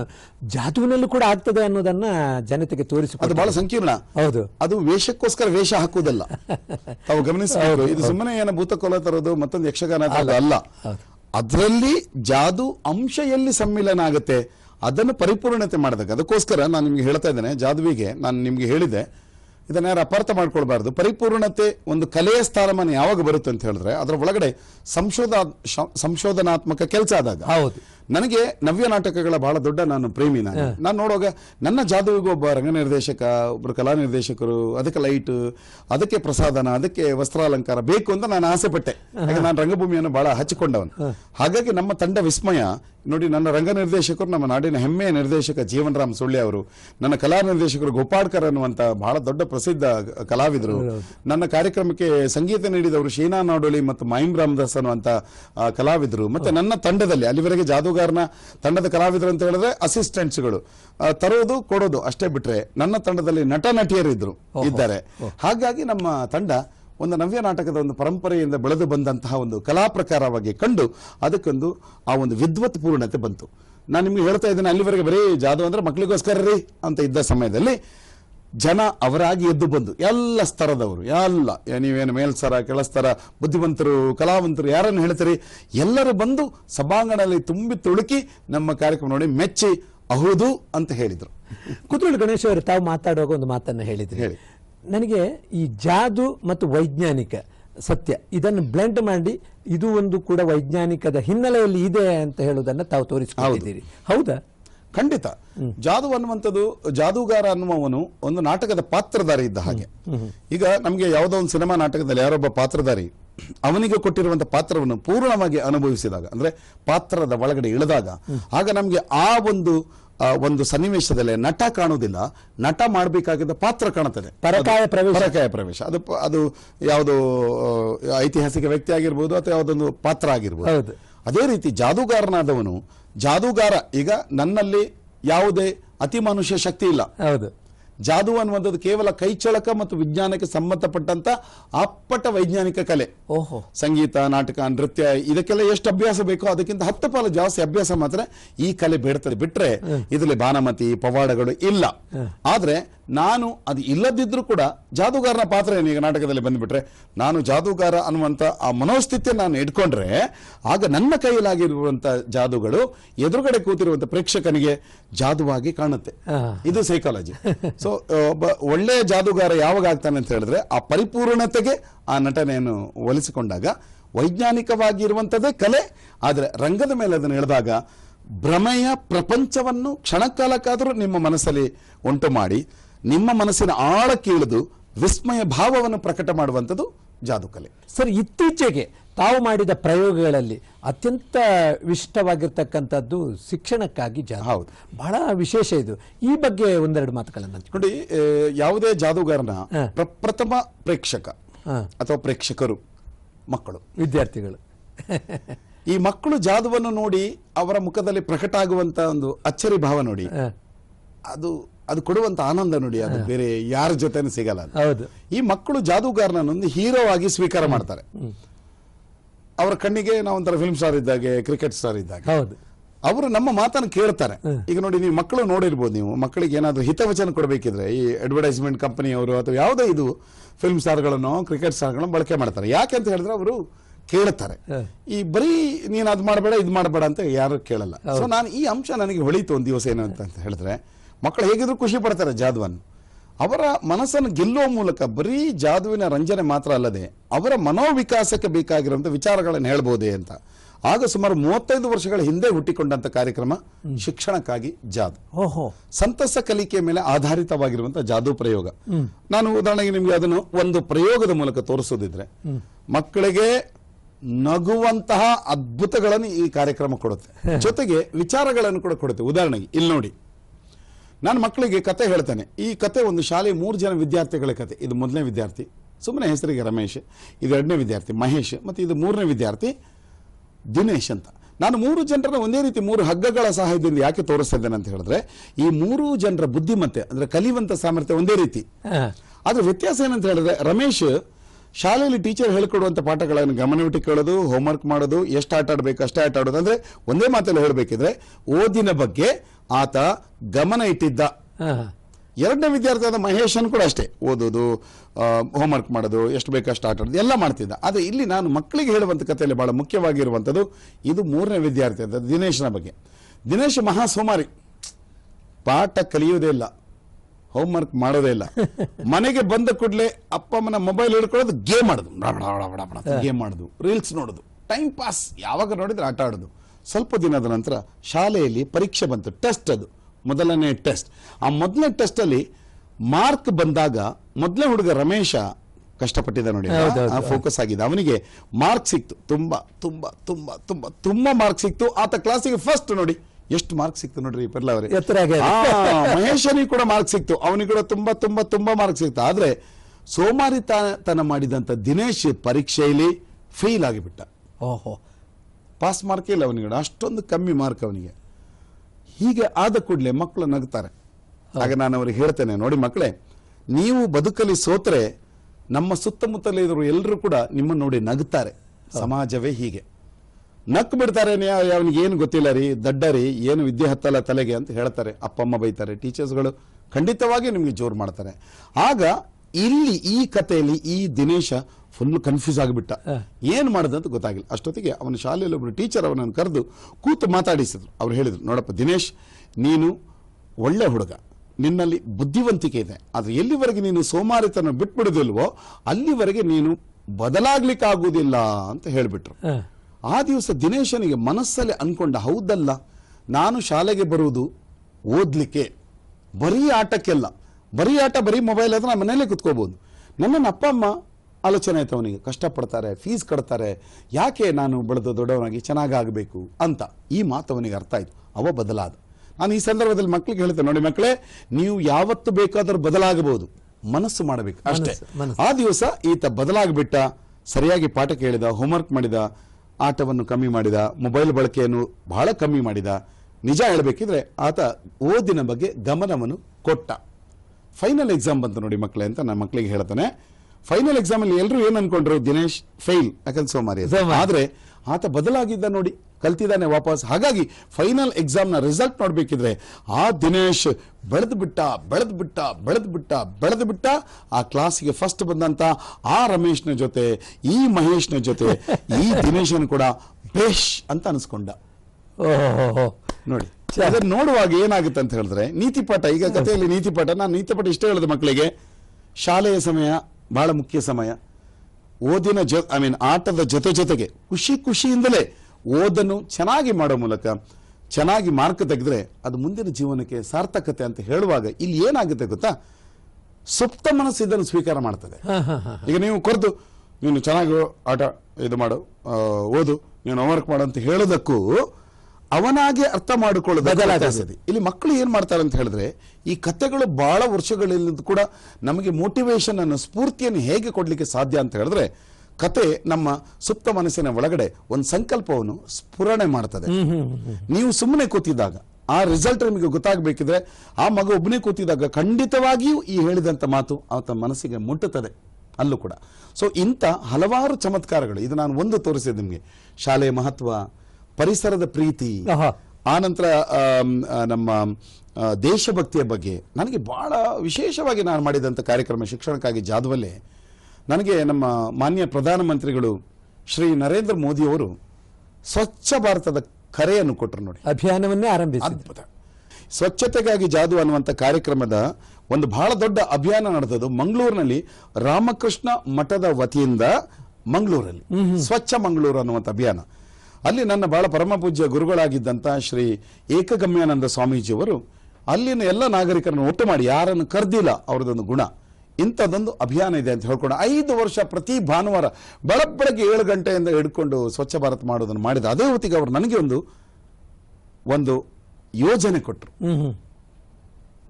ಜಾದುವಿನಲ್ಲೂ ಕೂಡ ಆಗ್ತದೆ ಅನ್ನೋದನ್ನ ಜನತೆಗೆ ಅದು ತೋರಿಸಿಕೊಟ್ಟು ಬಹಳ ಸಂಕೀರ್ಣ. ಹೌದು. ಅದು ವೇಷಕ್ಕೋಸ್ಕರ ವೇಷ ಹಾಕುವುದಲ್ಲ. [LAUGHS] ತಾವು ಗಮನಿಸಬಹುದು ಇದು ಸುಮ್ಮನೆ ಏನೋ ಭೂತಕೋಲ ತರೋದು ಮತ್ತೊಂದು ಯಕ್ಷಗಾನ ಅಲ್ಲ. ಅದರಲ್ಲಿ ಜಾದು ಅಂಶ ಎಲ್ಲಿ ಸಮ್ಮಿಲನ ಆಗುತ್ತೆ ಅದನ್ನು ಪರಿಪೂರ್ಣತೆ ಮಾಡಿದಾಗ ಅದಕ್ಕೋಸ್ಕರ ನಾನು ನಿಮ್ಗೆ ಹೇಳ್ತಾ ಇದ್ದೇನೆ ಜಾದುವಿಗೆ ನಾನು ನಿಮ್ಗೆ ಹೇಳಿದೆ ಇದನ್ನ ಯಾರು ಅಪಾರ್ಥ ಮಾಡ್ಕೊಳ್ಬಾರ್ದು. ಪರಿಪೂರ್ಣತೆ ಒಂದು ಕಲೆಯ ಸ್ಥಾನಮಾನ ಯಾವಾಗ ಬರುತ್ತೆ ಅಂತ ಹೇಳಿದ್ರೆ, ಅದರ ಒಳಗಡೆ ಸಂಶೋಧ ಸಂಶೋಧನಾತ್ಮಕ ಕೆಲಸ ಆದಾಗ. ಹೌದು. ನನಗೆ ನವ್ಯ ನಾಟಕಗಳ ಬಹಳ ದೊಡ್ಡ ನಾನು ಪ್ರೇಮಿ ನಾನು. ನಾನು ನೋಡುವಾಗ ನನ್ನ ಜಾದುವಿಗೂ ಒಬ್ಬ ರಂಗ ನಿರ್ದೇಶಕ ಒಬ್ಬರು ಕಲಾ ನಿರ್ದೇಶಕರು ಅದಕ್ಕೆ ಲೈಟ್ ಅದಕ್ಕೆ ಪ್ರಸಾದನ ಅದಕ್ಕೆ ವಸ್ತ್ರಾಲಂಕಾರ ಬೇಕು ಅಂತ ನಾನು ಆಸೆ ಪಟ್ಟೆ ಯಾಕಂದ್ರೆ ನಾನು ರಂಗಭೂಮಿಯನ್ನು ಬಹಳ ಹಚ್ಚಿಕೊಂಡವನು. ಹಾಗಾಗಿ ನಮ್ಮ ತಂಡ ವಿಸ್ಮಯ. ನೋಡಿ ನನ್ನ ರಂಗ ನಿರ್ದೇಶಕರು ನಮ್ಮ ನಾಡಿನ ಹೆಮ್ಮೆಯ ನಿರ್ದೇಶಕ ಜೀವನ್ ರಾಮ್ ಸುಳ್ಳಿ ಅವರು ನನ್ನ ಕಲಾ ನಿರ್ದೇಶಕರು ಗೋಪಾಡ್ಕರ್ ಅನ್ನುವಂತ ಬಹಳ ದೊಡ್ಡ ಪ್ರಸಿದ್ಧ ಕಲಾವಿದರು ನನ್ನ ಕಾರ್ಯಕ್ರಮಕ್ಕೆ ಸಂಗೀತ ನೀಡಿದವರು ಶೀನಾ ನಾಡೋಳಿ ಮತ್ತು ಮಾಯಿಮ್ ರಾಮದಾಸ್ ಅನ್ನುವಂತ ಆ, ಕಲಾವಿದರು. ಮತ್ತೆ ನನ್ನ ತಂಡದಲ್ಲಿ ಅಲ್ಲಿವರೆಗೆ ಜಾದೂಗಾರನ ತಂಡದ ಕಲಾವಿದರು ಅಂತ ಹೇಳಿದ್ರೆ ಅಸಿಸ್ಟೆಂಟ್ಸ್ಗಳು ತರೋದು ಕೊಡೋದು ಅಷ್ಟೇ ಬಿಟ್ರೆ ನನ್ನ ತಂಡದಲ್ಲಿ ನಟ ನಟಿಯರಿದ್ರು ಇದ್ದಾರೆ. ಹಾಗಾಗಿ ನಮ್ಮ ತಂಡ ಒಂದು ನವ್ಯ ನಾಟಕದ ಒಂದು ಪರಂಪರೆಯಿಂದ ಬೆಳೆದು ಬಂದಂತಹ ಒಂದು ಕಲಾ ಪ್ರಕಾರವಾಗಿ ಕಂಡು ಅದಕ್ಕೊಂದು ಆ ಒಂದು ವಿದ್ವತ್ ಪೂರ್ಣತೆ ಬಂತು. ನಾನು ನಿಮ್ಗೆ ಹೇಳ್ತಾ ಇದ್ದೇನೆ ಅಲ್ಲಿವರೆಗೆ ಬರೀ ಜಾದು ಅಂದ್ರೆ ಮಕ್ಕಳಿಗೋಸ್ಕರ ರೀ ಅಂತ ಇದ್ದ ಸಮಯದಲ್ಲಿ ಜನ ಅವರಾಗಿ ಎದ್ದು ಬಂದು ಎಲ್ಲ ಸ್ತರದವರು ಎಲ್ಲ ನೀವೇನು ಮೇಲ್ಸ್ತರ ಕೆಳಸ್ತರ ಬುದ್ಧಿವಂತರು ಕಲಾವಂತರು ಯಾರನ್ನು ಹೇಳ್ತೀರಿ? ಎಲ್ಲರೂ ಬಂದು ಸಭಾಂಗಣದಲ್ಲಿ ತುಂಬಿ ತುಳುಕಿ ನಮ್ಮ ಕಾರ್ಯಕ್ರಮ ನೋಡಿ ಮೆಚ್ಚಿ ಹೌದು ಅಂತ ಹೇಳಿದರು. ಕುದ್ರೋಳಿ ಗಣೇಶ್ ಅವರು ತಾವು ಮಾತಾಡುವಾಗ ಒಂದು ಮಾತನ್ನು ಹೇಳಿದ್ರು. ಹೇಳಿ. ನನಗೆ ಈ ಜಾದು ಮತ್ತು ವೈಜ್ಞಾನಿಕ ಸತ್ಯ ಇದನ್ನು ಬ್ಲೆಂಡ್ ಮಾಡಿ ಇದು ಒಂದು ಕೂಡ ವೈಜ್ಞಾನಿಕದ ಹಿನ್ನೆಲೆಯಲ್ಲಿ ಇದೆ ಅಂತ ಹೇಳುವುದನ್ನು ತಾವು ತೋರಿಸಿಕೊಂಡಿದ್ದೀರಿ ಹೌದಾ? ಖಂಡಿತ. ಜಾದು ಅನ್ನುವಂಥದ್ದು ಜಾದೂಗಾರ ಅನ್ನುವವನು ಒಂದು ನಾಟಕದ ಪಾತ್ರಧಾರಿ ಇದ್ದ ಹಾಗೆ. ಈಗ ನಮಗೆ ಯಾವುದೋ ಒಂದು ಸಿನಿಮಾ ನಾಟಕದಲ್ಲಿ ಯಾರೊಬ್ಬ ಪಾತ್ರಧಾರಿ ಅವನಿಗೆ ಕೊಟ್ಟಿರುವಂತಹ ಪಾತ್ರವನ್ನು ಪೂರ್ಣವಾಗಿ ಅನುಭವಿಸಿದಾಗ ಅಂದ್ರೆ ಪಾತ್ರದ ಒಳಗಡೆ ಇಳಿದಾಗ ಆಗ ನಮಗೆ ಆ ಒಂದು ಒಂದು ಸನ್ನಿವೇಶದಲ್ಲಿ ನಟ ಕಾಣುವುದಿಲ್ಲ. ನಟ ಮಾಡಬೇಕಾಗಿದ್ದ ಪಾತ್ರ ಕಾಣುತ್ತದೆ. ಪರಕಾಯ ಪ್ರವೇಶ. ಪರಕಾಯ ಪ್ರವೇಶ. ಅದು ಅದು ಯಾವುದೋ ಐತಿಹಾಸಿಕ ವ್ಯಕ್ತಿ ಆಗಿರ್ಬೋದು ಅಥವಾ ಯಾವುದೊಂದು ಪಾತ್ರ ಆಗಿರ್ಬೋದು. ಅದೇ ರೀತಿ ಜಾದೂಗಾರನಾದವನು ಜಾದೂಗಾರ ಈಗ ನನ್ನಲ್ಲಿ ಯಾವುದೇ ಅತಿ ಮನುಷ್ಯ ಶಕ್ತಿ ಇಲ್ಲ. ಹೌದು. ಜಾದು ಅನ್ನುವಂಥದ್ದು ಕೇವಲ ಕೈಚಳಕ ಮತ್ತು ವಿಜ್ಞಾನಕ್ಕೆ ಸಂಬಂಧಪಟ್ಟಂತ ಅಪ್ಪಟ ವೈಜ್ಞಾನಿಕ ಕಲೆ. ಓಹೋ. ಸಂಗೀತ ನಾಟಕ ನೃತ್ಯ ಇದಕ್ಕೆಲ್ಲ ಎಷ್ಟು ಅಭ್ಯಾಸ ಬೇಕೋ ಅದಕ್ಕಿಂತ ಹತ್ತು ಪಾಲು ಜಾಸ್ತಿ ಅಭ್ಯಾಸ ಮಾತ್ರ ಈ ಕಲೆ ಬೇಡ್ತದೆ. ಬಿಟ್ರೆ ಇದರಲ್ಲಿ ಬಾನಮತಿ ಪವಾಡಗಳು ಇಲ್ಲ. ಆದ್ರೆ ನಾನು ಅದು ಇಲ್ಲದಿದ್ದರೂ ಕೂಡ ಜಾದೂಗಾರನ ಪಾತ್ರ ಏನು? ಈಗ ನಾಟಕದಲ್ಲಿ ಬಂದ್ಬಿಟ್ರೆ ನಾನು ಜಾದೂಗಾರ ಅನ್ನುವಂಥ ಆ ಮನೋಸ್ಥಿತಿಯನ್ನು ನಾನು ಇಟ್ಕೊಂಡ್ರೆ ಆಗ ನನ್ನ ಕೈಯಲ್ಲಾಗಿರುವಂಥ ಜಾದುಗಳು ಎದುರುಗಡೆ ಕೂತಿರುವಂತ ಪ್ರೇಕ್ಷಕನಿಗೆ ಜಾದುವಾಗಿ ಕಾಣುತ್ತೆ. ಇದು ಸೈಕಾಲಜಿ ಸೊ ಒಬ್ಬ ಒಳ್ಳೆಯ ಜಾದೂಗಾರ ಯಾವಾಗ ಆಗ್ತಾನೆ ಅಂತ ಹೇಳಿದ್ರೆ ಆ ಪರಿಪೂರ್ಣತೆಗೆ ಆ ನಟನೆಯನ್ನು ಒಲಿಸಿಕೊಂಡಾಗ ವೈಜ್ಞಾನಿಕವಾಗಿರುವಂಥದ್ದೇ ಕಲೆ ಆದರೆ ರಂಗದ ಮೇಲೆ ಅದನ್ನು ಹೇಳಿದಾಗ ಭ್ರಮೆಯ ಪ್ರಪಂಚವನ್ನು ಕ್ಷಣಕಾಲಕ್ಕಾದರೂ ನಿಮ್ಮ ಮನಸ್ಸಲ್ಲಿ ಉಂಟು ಮಾಡಿ ನಿಮ್ಮ ಮನಸ್ಸಿನ ಆಳಕ್ಕೆ ಇಳಿದು ವಿಸ್ಮಯ ಭಾವವನ್ನು ಪ್ರಕಟ ಮಾಡುವಂಥದ್ದು ಜಾದುಕಲೆ. ಸರ್ ಇತ್ತೀಚೆಗೆ ತಾವು ಮಾಡಿದ ಪ್ರಯೋಗಗಳಲ್ಲಿ ಅತ್ಯಂತ ವಿಶಿಷ್ಟವಾಗಿರ್ತಕ್ಕಂಥದ್ದು ಶಿಕ್ಷಣಕ್ಕಾಗಿ ಜಾದು. ಹೌದು. ಬಹಳ ವಿಶೇಷ ಇದು. ಈ ಬಗ್ಗೆ ಒಂದೆರಡು ಮಾತುಗಳನ್ನು. ನೋಡಿ ಯಾವುದೇ ಜಾದುಗಾರನ. ಪ್ರಪ್ರಥಮ ಪ್ರೇಕ್ಷಕ ಅಥವಾ ಪ್ರೇಕ್ಷಕರು ಮಕ್ಕಳು. ವಿದ್ಯಾರ್ಥಿಗಳು. ಈ ಮಕ್ಕಳು ಜಾದುವನ್ನು ನೋಡಿ ಅವರ ಮುಖದಲ್ಲಿ ಪ್ರಕಟ ಆಗುವಂತ ಒಂದು ಅಚ್ಚರಿ ಭಾವ ನೋಡಿ ಅದು ಅದು ಕೊಡುವಂತ ಆನಂದ ನೋಡಿ ಅದು ಬೇರೆ ಯಾರ ಜೊತೆ ಸಿಗಲ್ಲ. ಹೌದು. ಈ ಮಕ್ಕಳು ಜಾದೂಗಾರನನ್ನೊಂದು ಹೀರೋ ಆಗಿ ಸ್ವೀಕಾರ ಮಾಡ್ತಾರೆ. ಅವರ ಕಣ್ಣಿಗೆ ನಾವು ಒಂಥರ ಫಿಲ್ಮ್ ಸ್ಟಾರ್ ಇದ್ದಾಗೆ ಕ್ರಿಕೆಟ್ ಸ್ಟಾರ್ ಇದ್ದಾಗ. ಹೌದು. ಅವರು ನಮ್ಮ ಮಾತನ್ನು ಕೇಳ್ತಾರೆ. ಈಗ ನೋಡಿ ನೀವು ಮಕ್ಕಳು ನೋಡಿರ್ಬೋದು ನೀವು ಮಕ್ಕಳಿಗೆ ಏನಾದರೂ ಹಿತವಚನ ಕೊಡಬೇಕಿದ್ರೆ ಈ ಅಡ್ವರ್ಟೈಸ್ಮೆಂಟ್ ಕಂಪನಿಯವರು ಅಥವಾ ಯಾವುದೇ ಇದು ಫಿಲ್ಮ್ ಸ್ಟಾರ್ಗಳನ್ನು ಕ್ರಿಕೆಟ್ ಸ್ಟಾರ್ಗಳನ್ನು ಬಳಕೆ ಮಾಡ್ತಾರೆ. ಯಾಕೆ ಅಂತ ಹೇಳಿದ್ರೆ ಅವರು ಕೇಳ್ತಾರೆ. ಈ ಬರೀ ನೀನು ಅದು ಮಾಡಬೇಡ ಇದು ಮಾಡಬೇಡ ಅಂತ ಯಾರು ಕೇಳಲ್ಲ. ಸೊ ನಾನು ಈ ಅಂಶ ನನಗೆ ಹೊಳಿತು ಒಂದು ದಿವಸ ಏನು ಅಂತ ಹೇಳಿದ್ರೆ ಮಕ್ಕಳು ಹೇಗಿದ್ರು ಖುಷಿ ಪಡ್ತಾರೆ ಜಾದುವನ್ನು ಅವರ ಮನಸ್ಸನ್ನು ಗೆಲ್ಲುವ ಮೂಲಕ ಬರೀ ಜಾದುವಿನ ರಂಜನೆ ಮಾತ್ರ ಅಲ್ಲದೆ ಅವರ ಮನೋವಿಕಾಸಕ್ಕೆ ಬೇಕಾಗಿರುವಂಥ ವಿಚಾರಗಳನ್ನು ಹೇಳ್ಬೋದೇ ಅಂತ. ಆಗ ಸುಮಾರು ಮೂವತ್ತೈದು ವರ್ಷಗಳ ಹಿಂದೆ ಹುಟ್ಟಿಕೊಂಡಂತ ಕಾರ್ಯಕ್ರಮ ಶಿಕ್ಷಣಕ್ಕಾಗಿ ಜಾದು. ಓಹೋ. ಸಂತಸ ಕಲಿಕೆಯ ಮೇಲೆ ಆಧಾರಿತವಾಗಿರುವಂಥ ಜಾದು ಪ್ರಯೋಗ. ನಾನು ಉದಾಹರಣೆಗೆ ನಿಮಗೆ ಅದನ್ನು ಒಂದು ಪ್ರಯೋಗದ ಮೂಲಕ ತೋರಿಸೋದಿದ್ರೆ ಮಕ್ಕಳಿಗೆ ನಗುವಂತಹ ಅದ್ಭುತಗಳನ್ನು ಈ ಕಾರ್ಯಕ್ರಮ ಕೊಡುತ್ತೆ. [LAUGHS] ಜೊತೆಗೆ ವಿಚಾರಗಳನ್ನು ಕೂಡ ಕೊಡುತ್ತೆ. ಉದಾಹರಣೆಗೆ ಇಲ್ಲಿ ನೋಡಿ. ನಾನು ಮಕ್ಕಳಿಗೆ ಕತೆ ಹೇಳ್ತೇನೆ. ಈ ಕತೆ ಒಂದು ಶಾಲೆ ಮೂರು ಜನ ವಿದ್ಯಾರ್ಥಿಗಳ ಕತೆ. ಇದು ಮೊದಲನೇ ವಿದ್ಯಾರ್ಥಿ ಸುಮ್ಮನೆ ಹೆಸರಿಗೆ ರಮೇಶ್ ಇದು ಎರಡನೇ ವಿದ್ಯಾರ್ಥಿ ಮಹೇಶ್ ಮತ್ತು ಇದು ಮೂರನೇ ವಿದ್ಯಾರ್ಥಿ ದಿನೇಶ್ ಅಂತ. ನಾನು ಮೂರು ಜನರನ್ನ ಒಂದೇ ರೀತಿ ಮೂರು ಹಗ್ಗಗಳ ಸಹಾಯದಿಂದ ಯಾಕೆ ತೋರಿಸ್ತಾ ಇದ್ದೇನೆ ಅಂತ ಹೇಳಿದ್ರೆ ಈ ಮೂರು ಜನರ ಬುದ್ಧಿಮತ್ತೆ ಅಂದ್ರೆ ಕಲಿವಂತ ಸಾಮರ್ಥ್ಯ ಒಂದೇ ರೀತಿ. ಆದ್ರೆ ವ್ಯತ್ಯಾಸ ಏನಂತ ಹೇಳಿದ್ರೆ ರಮೇಶ್ ಶಾಲೆಯಲ್ಲಿ ಟೀಚರ್ ಹೇಳಿಕೊಡುವಂತ ಪಾಠಗಳನ್ನು ಗಮನವಿಟ್ಟು ಕೇಳೋದು ಹೋಮ್ವರ್ಕ್ ಮಾಡೋದು ಎಷ್ಟು ಆಟ ಆಡಬೇಕು ಅಷ್ಟೇ ಆಟ ಆಡೋದು. ಅಂದ್ರೆ ಒಂದೇ ಮಾತಲ್ಲಿ ಹೇಳಬೇಕಿದ್ರೆ ಓದಿನ ಬಗ್ಗೆ ಆತ ಗಮನ ಇಟ್ಟಿದ್ದ. ಎರಡನೇ ವಿದ್ಯಾರ್ಥಿ ಆದ ಮಹೇಶನ್ ಕೂಡ ಅಷ್ಟೇ. ಓದೋದು ಹೋಮ್ವರ್ಕ್ ಮಾಡೋದು ಎಷ್ಟು ಬೇಕು ಅಷ್ಟು ಆಟ ಆಡೋದು ಎಲ್ಲ ಮಾಡ್ತಿದ್ದ. ಆದರೆ ಇಲ್ಲಿ ನಾನು ಮಕ್ಕಳಿಗೆ ಹೇಳುವಂಥ ಕಥೆಯಲ್ಲಿ ಬಹಳ ಮುಖ್ಯವಾಗಿರುವಂಥದ್ದು ಇದು ಮೂರನೇ ವಿದ್ಯಾರ್ಥಿ ಅಂತ ದಿನೇಶನ ಬಗ್ಗೆ. ದಿನೇಶ್ ಮಹಾಸೋಮಾರಿ. ಪಾಠ ಕಲಿಯುವುದೇ ಇಲ್ಲ. ಹೋಮ್ವರ್ಕ್ ಮಾಡೋದೇ ಇಲ್ಲ. ಮನೆಗೆ ಬಂದ ಕೂಡಲೇ ಅಪ್ಪ ಅಮ್ಮನ ಮೊಬೈಲ್ ಹಿಡ್ಕೊಳ್ಳೋದು ಗೇಮ್ ಆಡೋದು. ಗೇಮ್ ಮಾಡೋದು ರೀಲ್ಸ್ ನೋಡೋದು. ಟೈಮ್ ಪಾಸ್ ಯಾವಾಗ ನೋಡಿದ್ರೆ ಆಟ ಆಡೋದು. ಸ್ವಲ್ಪ ದಿನದ ನಂತರ ಶಾಲೆಯಲ್ಲಿ ಪರೀಕ್ಷೆ ಬಂತು. ಟೆಸ್ಟ್ ಅದು. ಮೊದಲನೇ ಟೆಸ್ಟ್ ಆ ಮೊದಲನೇ ಟೆಸ್ಟಲ್ಲಿ ಮಾರ್ಕ್ ಬಂದಾಗ ಮೊದಲನೇ ಹುಡುಗ ರಮೇಶ ಕಷ್ಟಪಟ್ಟಿದ್ದ ನೋಡಿ. ಫೋಕಸ್ ಆಗಿದೆ. ಅವನಿಗೆ ಮಾರ್ಕ್ ಸಿಕ್ತು. ತುಂಬಾ ತುಂಬಾ ತುಂಬಾ ತುಂಬಾ ತುಂಬಾ ಮಾರ್ಕ್ ಸಿಕ್ತು. ಆತ ಕ್ಲಾಸಿಗೆ ಫಸ್ಟ್ ನೋಡಿ. ಎಷ್ಟು ಮಾರ್ಕ್ ಸಿಕ್ತು ನೋಡ್ರಿ ಪರ್ಲಾ ಅವರೇ. ಮಹೇಶನಿಗೆ ಕೂಡ ಮಾರ್ಕ್ ಸಿಕ್ತು. ಅವನಿಗೆ ಕೂಡ ತುಂಬಾ ತುಂಬಾ ತುಂಬಾ ಮಾರ್ಕ್ ಸಿಕ್ತು. ಆದ್ರೆ ಸೋಮಾರಿತನ ಮಾಡಿದಂತ ದಿನೇಶ್ ಪರೀಕ್ಷೆಯಲ್ಲಿ ಫೇಲ್ ಆಗಿಬಿಟ್ಟ. ಓಹೋ. ಪಾಸ್ ಮಾರ್ಕ್ ಇಲ್ಲ ಅವನಿಗೆ ಅಷ್ಟೊಂದು ಕಮ್ಮಿ ಮಾರ್ಕ್ ಅವನಿಗೆ. ಹೀಗೆ ಆದ ಕೂಡಲೇ ಮಕ್ಕಳು ನಗ್ತಾರೆ. ಹಾಗೆ ನಾನು ಅವ್ರಿಗೆ ಹೇಳ್ತೇನೆ ನೋಡಿ ಮಕ್ಕಳೇ ನೀವು ಬದುಕಲಿ ಸೋತ್ರೆ ನಮ್ಮ ಸುತ್ತಮುತ್ತಲೇ ಇದ್ರು ಎಲ್ಲರೂ ಕೂಡ ನಿಮ್ಮನ್ನು ನೋಡಿ ನಗ್ತಾರೆ. ಸಮಾಜವೇ ಹೀಗೆ. ನಕ್ ಬಿಡ್ತಾರೆ ಅವನಿಗೆ ಏನು ಗೊತ್ತಿಲ್ಲ ರೀ ದಡ್ಡ ರೀ ಏನು ವಿದ್ಯೆ ಹತ್ತಲ್ಲ ತಲೆಗೆ ಅಂತ ಹೇಳ್ತಾರೆ. ಅಪ್ಪ ಅಮ್ಮ ಬೈತಾರೆ ಟೀಚರ್ಸ್ಗಳು ಖಂಡಿತವಾಗಿ ನಿಮಗೆ ಜೋರು ಮಾಡ್ತಾರೆ. ಆಗ ಇಲ್ಲಿ ಈ ಕಥೆಯಲ್ಲಿ ಈ ದಿನೇಶ ಫುಲ್ ಕನ್ಫ್ಯೂಸ್ ಆಗಿಬಿಟ್ಟ. ಏನು ಮಾಡಿದೆ ಅಂತ ಗೊತ್ತಾಗಿಲ್ಲ. ಅಷ್ಟೊತ್ತಿಗೆ ಅವನ ಶಾಲೆಯಲ್ಲಿ ಒಬ್ಬರು ಟೀಚರ್ ಅವನನ್ನು ಕರೆದು ಕೂತು ಮಾತಾಡಿಸಿದ್ರು. ಅವ್ರು ಹೇಳಿದ್ರು ನೋಡಪ್ಪ ದಿನೇಶ್ ನೀನು ಒಳ್ಳೆ ಹುಡುಗ. ನಿನ್ನಲ್ಲಿ ಬುದ್ಧಿವಂತಿಕೆ ಇದೆ. ಆದ್ರೆ ಎಲ್ಲಿವರೆಗೆ ನೀನು ಸೋಮಾರಿತನ ಬಿಟ್ಬಿಡುದಿಲ್ವೋ ಅಲ್ಲಿವರೆಗೆ ನೀನು ಬದಲಾಗ್ಲಿಕ್ಕಾಗುವುದಿಲ್ಲ ಅಂತ ಹೇಳಿಬಿಟ್ರು. ಆ ದಿವಸ ದಿನೇಶನಿಗೆ ಮನಸ್ಸಲ್ಲಿ ಅನ್ಕೊಂಡ ಹೌದಲ್ಲ ನಾನು ಶಾಲೆಗೆ ಬರುವುದು ಓದಲಿಕ್ಕೆ. ಬರೀ ಆಟಕ್ಕೆಲ್ಲ. ಬರೀ ಆಟ ಬರೀ ಮೊಬೈಲ್ ಆದರೆ ನಾನು ಮನೆಯಲ್ಲೇ ಕುತ್ಕೋಬೋದು. ನನ್ನನ್ನು ಅಪ್ಪ ಅಮ್ಮ ಆಲೋಚನೆ ಆಯ್ತು ಅವನಿಗೆ. ಕಷ್ಟಪಡ್ತಾರೆ ಫೀಸ್ ಕಟ್ತಾರೆ. ಯಾಕೆ ನಾನು ಬೆಳೆದು ದೊಡ್ಡವನಾಗಿ ಚೆನ್ನಾಗಾಗಬೇಕು ಅಂತ ಈ ಮಾತು ಅವನಿಗೆ ಅರ್ಥ ಆಯ್ತು. ಅವ ಬದಲಾದ. ನಾನು ಈ ಸಂದರ್ಭದಲ್ಲಿ ಮಕ್ಕಳಿಗೆ ಹೇಳ್ತೇನೆ ನೋಡಿ ಮಕ್ಕಳೇ ನೀವು ಯಾವತ್ತು ಬೇಕಾದರೂ ಬದಲಾಗಬಹುದು. ಮನಸ್ಸು ಮಾಡಬೇಕು ಅಷ್ಟೇ. ಆ ದಿವಸ ಈತ ಬದಲಾಗ್ಬಿಟ್ಟ ಸರಿಯಾಗಿ ಪಾಠ ಕೇಳಿದ ಹೋಮ್ವರ್ಕ್ ಮಾಡಿದ ಆಟವನ್ನು ಕಮ್ಮಿ ಮಾಡಿದ ಮೊಬೈಲ್ ಬಳಕೆಯನ್ನು ಬಹಳ ಕಮ್ಮಿ ಮಾಡಿದ. ನಿಜ ಹೇಳಬೇಕಿದ್ರೆ ಆತ ಓದಿನ ಬಗ್ಗೆ ಗಮನವನ್ನು ಕೊಟ್ಟ. ಫೈನಲ್ ಎಕ್ಸಾಮ್ ಬಂತು ನೋಡಿ ಮಕ್ಕಳೇ ಅಂತ ನನ್ನ ಮಕ್ಕಳಿಗೆ ಹೇಳ್ತಾನೆ. ಫೈನಲ್ ಎಕ್ಸಾಮ್ ಅಲ್ಲಿ ಎಲ್ಲರೂ ಏನ್ ಅನ್ಕೊಂಡ್ರು? ದಿನೇಶ್ ಫೈಲ್ ಯಾಕಂದ್ರೆ. ಸೋಮಾರಿ. ಆದ್ರೆ ಆತ ಬದಲಾಗಿದ್ದ ನೋಡಿ. ಕಲ್ತಿದ್ದಾನೆ ವಾಪಸ್. ಹಾಗಾಗಿ ಫೈನಲ್ ಎಕ್ಸಾಮ್ನ ರಿಸಲ್ಟ್ ನೋಡಬೇಕಿದ್ರೆ ಆ ದಿನೇಶ್ ಬೆಳೆದು ಬಿಟ್ಟ ಬೆಳೆದು ಬಿಟ್ಟ ಬೆಳೆದು ಬಿಟ್ಟ ಬೆಳೆದು ಬಿಟ್ಟ ಆ ಕ್ಲಾಸಿಗೆ ಫಸ್ಟ್ ಬಂದಂಥ ಆ ರಮೇಶ್ನ ಜೊತೆ ಈ ಮಹೇಶ್ನ ಜೊತೆ [LAUGHS] ಈ ದಿನೇಶನ್ ಕೂಡ ಬೇಷ್ ಅಂತ ಅನಿಸ್ಕೊಂಡ. ಓಹೋ ನೋಡಿ ಅದನ್ನ ನೋಡುವಾಗ ಏನಾಗುತ್ತೆ ಅಂತ ಹೇಳಿದ್ರೆ ನೀತಿ ಪಾಠ ಈಗ ಕಥೆಯಲ್ಲಿ ನೀತಿ ಪಾಠ ನಾನು ನೀತಿ ಪಾಠ ಇಷ್ಟೇ ಹೇಳಿದೆ ಮಕ್ಕಳಿಗೆ ಶಾಲೆಯ ಸಮಯ ಬಹಳ ಮುಖ್ಯ ಸಮಯ. ಓದಿನ ಜೊ ಐ ಮೀನ್ ಆಟದ ಜೊತೆ ಜೊತೆಗೆ ಖುಷಿ ಖುಷಿಯಿಂದಲೇ ಓದನ್ನು ಚೆನ್ನಾಗಿ ಮಾಡೋ ಮೂಲಕ ಚೆನ್ನಾಗಿ ಮಾರ್ಕ್ ತೆಗೆದ್ರೆ ಅದು ಮುಂದಿನ ಜೀವನಕ್ಕೆ ಸಾರ್ಥಕತೆ ಅಂತ ಹೇಳುವಾಗ ಇಲ್ಲಿ ಏನಾಗುತ್ತೆ ಗೊತ್ತಾ? ಸುಪ್ತ ಮನಸ್ಸು ಇದನ್ನು ಸ್ವೀಕಾರ ಮಾಡ್ತದೆ. ಈಗ ನೀವು ಕೊರ್ದು ನೀನು ಚೆನ್ನಾಗಿ ಆಟ ಇದು ಮಾಡು ಓದು ನೀನು ಹೋಮ್ವರ್ಕ್ ಮಾಡು ಅಂತ ಹೇಳೋದಕ್ಕೂ ಅವನಾಗೆ ಅರ್ಥ ಮಾಡಿಕೊಳ್ಳೋದು. ಇಲ್ಲಿ ಮಕ್ಕಳು ಏನ್ ಮಾಡ್ತಾರೆ ಅಂತ ಹೇಳಿದ್ರೆ ಈ ಕಥೆಗಳು ಬಹಳ ವರ್ಷಗಳಿಂದ ಕೂಡ ನಮಗೆ ಮೋಟಿವೇಶನ್ ಅನ್ನು ಸ್ಫೂರ್ತಿಯನ್ನು ಹೇಗೆ ಕೊಡ್ಲಿಕ್ಕೆ ಸಾಧ್ಯ ಅಂತ ಹೇಳಿದ್ರೆ ಕತೆ ನಮ್ಮ ಸುಪ್ತ ಮನಸ್ಸಿನ ಒಳಗಡೆ ಒಂದು ಸಂಕಲ್ಪವನ್ನು ಸ್ಫುರಣೆ ಮಾಡ್ತದೆ. ನೀವು ಸುಮ್ಮನೆ ಕೂತಿದ್ದಾಗ ಆ ರಿಸಲ್ಟ್ ನಿಮಗೆ ಗೊತ್ತಾಗಬೇಕಿದ್ರೆ ಆ ಮಗ ಒಬ್ಬನೇ ಕೂತಿದ್ದಾಗ ಖಂಡಿತವಾಗಿಯೂ ಈ ಹೇಳಿದಂತ ಮಾತು ಆತ ಮನಸ್ಸಿಗೆ ಮುಟ್ಟುತ್ತದೆ ಅಲ್ಲೂ ಕೂಡ. ಸೊ ಇಂಥ ಹಲವಾರು ಚಮತ್ಕಾರಗಳು ಇದು ನಾನು ಒಂದು ತೋರಿಸಿದೆ ನಿಮಗೆ. ಶಾಲೆಯ ಮಹತ್ವ ಪರಿಸರದ ಪ್ರೀತಿ ಆ ನಂತರ ನಮ್ಮ ದೇಶಭಕ್ತಿಯ ಬಗ್ಗೆ. ನನಗೆ ಬಹಳ ವಿಶೇಷವಾಗಿ ನಾನು ಮಾಡಿದಂಥ ಕಾರ್ಯಕ್ರಮ ಶಿಕ್ಷಣಕ್ಕಾಗಿ ಜಾದವಲ್ಲೇ ನನಗೆ ನಮ್ಮ ಮಾನ್ಯ ಪ್ರಧಾನಮಂತ್ರಿಗಳು ಶ್ರೀ ನರೇಂದ್ರ ಮೋದಿ ಅವರು ಸ್ವಚ್ಛ ಭಾರತದ ಕರೆಯನ್ನು ಕೊಟ್ಟರು ನೋಡಿ. ಅಭಿಯಾನವನ್ನೇ ಅದ್ಭುತ. ಸ್ವಚ್ಛತೆಗಾಗಿ ಜಾದು ಅನ್ನುವಂಥ ಕಾರ್ಯಕ್ರಮದ ಒಂದು ಬಹಳ ದೊಡ್ಡ ಅಭಿಯಾನ ನಡೆದದು ಮಂಗಳೂರಿನಲ್ಲಿ ರಾಮಕೃಷ್ಣ ಮಠದ ವತಿಯಿಂದ ಮಂಗಳೂರಲ್ಲಿ. ಸ್ವಚ್ಛ ಮಂಗಳೂರು ಅನ್ನುವಂಥ ಅಭಿಯಾನ. ಅಲ್ಲಿ ನನ್ನ ಬಹಳ ಪರಮ ಪೂಜ್ಯ ಗುರುಗಳಾಗಿದ್ದಂಥ ಶ್ರೀ ಏಕಗಮ್ಯಾನಂದ ಸ್ವಾಮೀಜಿಯವರು ಅಲ್ಲಿನ ಎಲ್ಲ ನಾಗರಿಕರನ್ನು ಒಟ್ಟು ಮಾಡಿ ಯಾರನ್ನು ಕರೆದಿಲ್ಲ ಅವರದೊಂದು ಗುಣ. ಇಂಥದ್ದೊಂದು ಅಭಿಯಾನ ಇದೆ ಅಂತ ಹೇಳ್ಕೊಂಡು ಐದು ವರ್ಷ ಪ್ರತಿ ಭಾನುವಾರ ಬೆಳಗ್ಗೆ ಏಳು ಗಂಟೆಯಿಂದ ಹಿಡ್ಕೊಂಡು ಸ್ವಚ್ಛ ಭಾರತ್ ಮಾಡೋದನ್ನು ಮಾಡಿದ ಅದೇ ಹೊತ್ತಿಗೆ ಅವರು ನನಗೆ ಒಂದು ಒಂದು ಯೋಜನೆ ಕೊಟ್ಟರು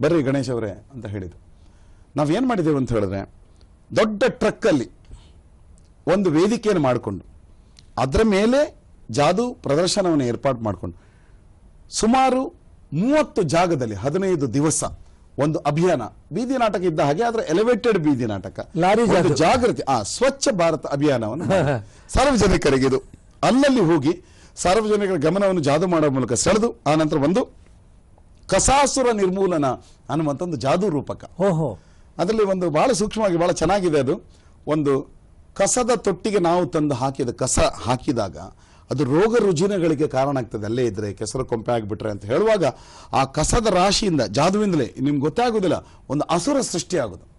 ಬರ್ರಿ ಗಣೇಶ್ ಅವರೇ ಅಂತ ನಾವು ನಾವೇನು ಮಾಡಿದ್ದೇವೆ ಅಂತ ಹೇಳಿದ್ರೆ ದೊಡ್ಡ ಟ್ರಕ್ಕಲ್ಲಿ ಒಂದು ವೇದಿಕೆಯನ್ನು ಮಾಡಿಕೊಂಡು ಅದರ ಮೇಲೆ ಜಾದು ಪ್ರದರ್ಶನವನ್ನು ಏರ್ಪಾಡು ಮಾಡಿಕೊಂಡು ಸುಮಾರು ಮೂವತ್ತು ಜಾಗದಲ್ಲಿ ಹದಿನೈದು ದಿವಸ ಒಂದು ಅಭಿಯಾನ. ಬೀದಿ ನಾಟಕ ಇದ್ದ ಹಾಗೆ ಆದ್ರೆ ಎಲಿವೇಟೆಡ್ ಬೀದಿ ನಾಟಕ. ಲಾರಿ ಜಾಗೃತಿ ಆ ಸ್ವಚ್ಛ ಭಾರತ ಅಭಿಯಾನವನ್ನು. [LAUGHS] ಸಾರ್ವಜನಿಕರಿಗೆ ಇದು. ಅಲ್ಲಲ್ಲಿ ಹೋಗಿ ಸಾರ್ವಜನಿಕರ ಗಮನವನ್ನು ಜಾದು ಮಾಡೋ ಮೂಲಕ ಸೆಳೆದು ಆ ನಂತರ ಒಂದು ಕಸಾಸುರ ನಿರ್ಮೂಲನ ಅನ್ನುವಂಥ ಒಂದು ಜಾದೂ ರೂಪಕ. ಓಹೋ. ಅದರಲ್ಲಿ ಒಂದು ಬಹಳ ಸೂಕ್ಷ್ಮವಾಗಿ ಬಹಳ ಚೆನ್ನಾಗಿದೆ ಅದು. ಒಂದು ಕಸದ ತೊಟ್ಟಿಗೆ ನಾವು ತಂದು ಹಾಕಿದ ಕಸ ಹಾಕಿದಾಗ ಅದು ರೋಗ ರುಜಿನಗಳಿಗೆ ಕಾರಣ ಆಗ್ತದೆ. ಅಲ್ಲೇ ಇದ್ರೆ ಕೆಸರು ಕೊಂಪೆ ಆಗಿಬಿಟ್ರೆ ಅಂತ ಹೇಳುವಾಗ ಆ ಕಸದ ರಾಶಿಯಿಂದ ಜಾದುವಿಂದಲೇ ನಿಮ್ಗೆ ಗೊತ್ತಾಗೋದಿಲ್ಲ ಒಂದು ಅಸುರ ಸೃಷ್ಟಿಯಾಗೋದು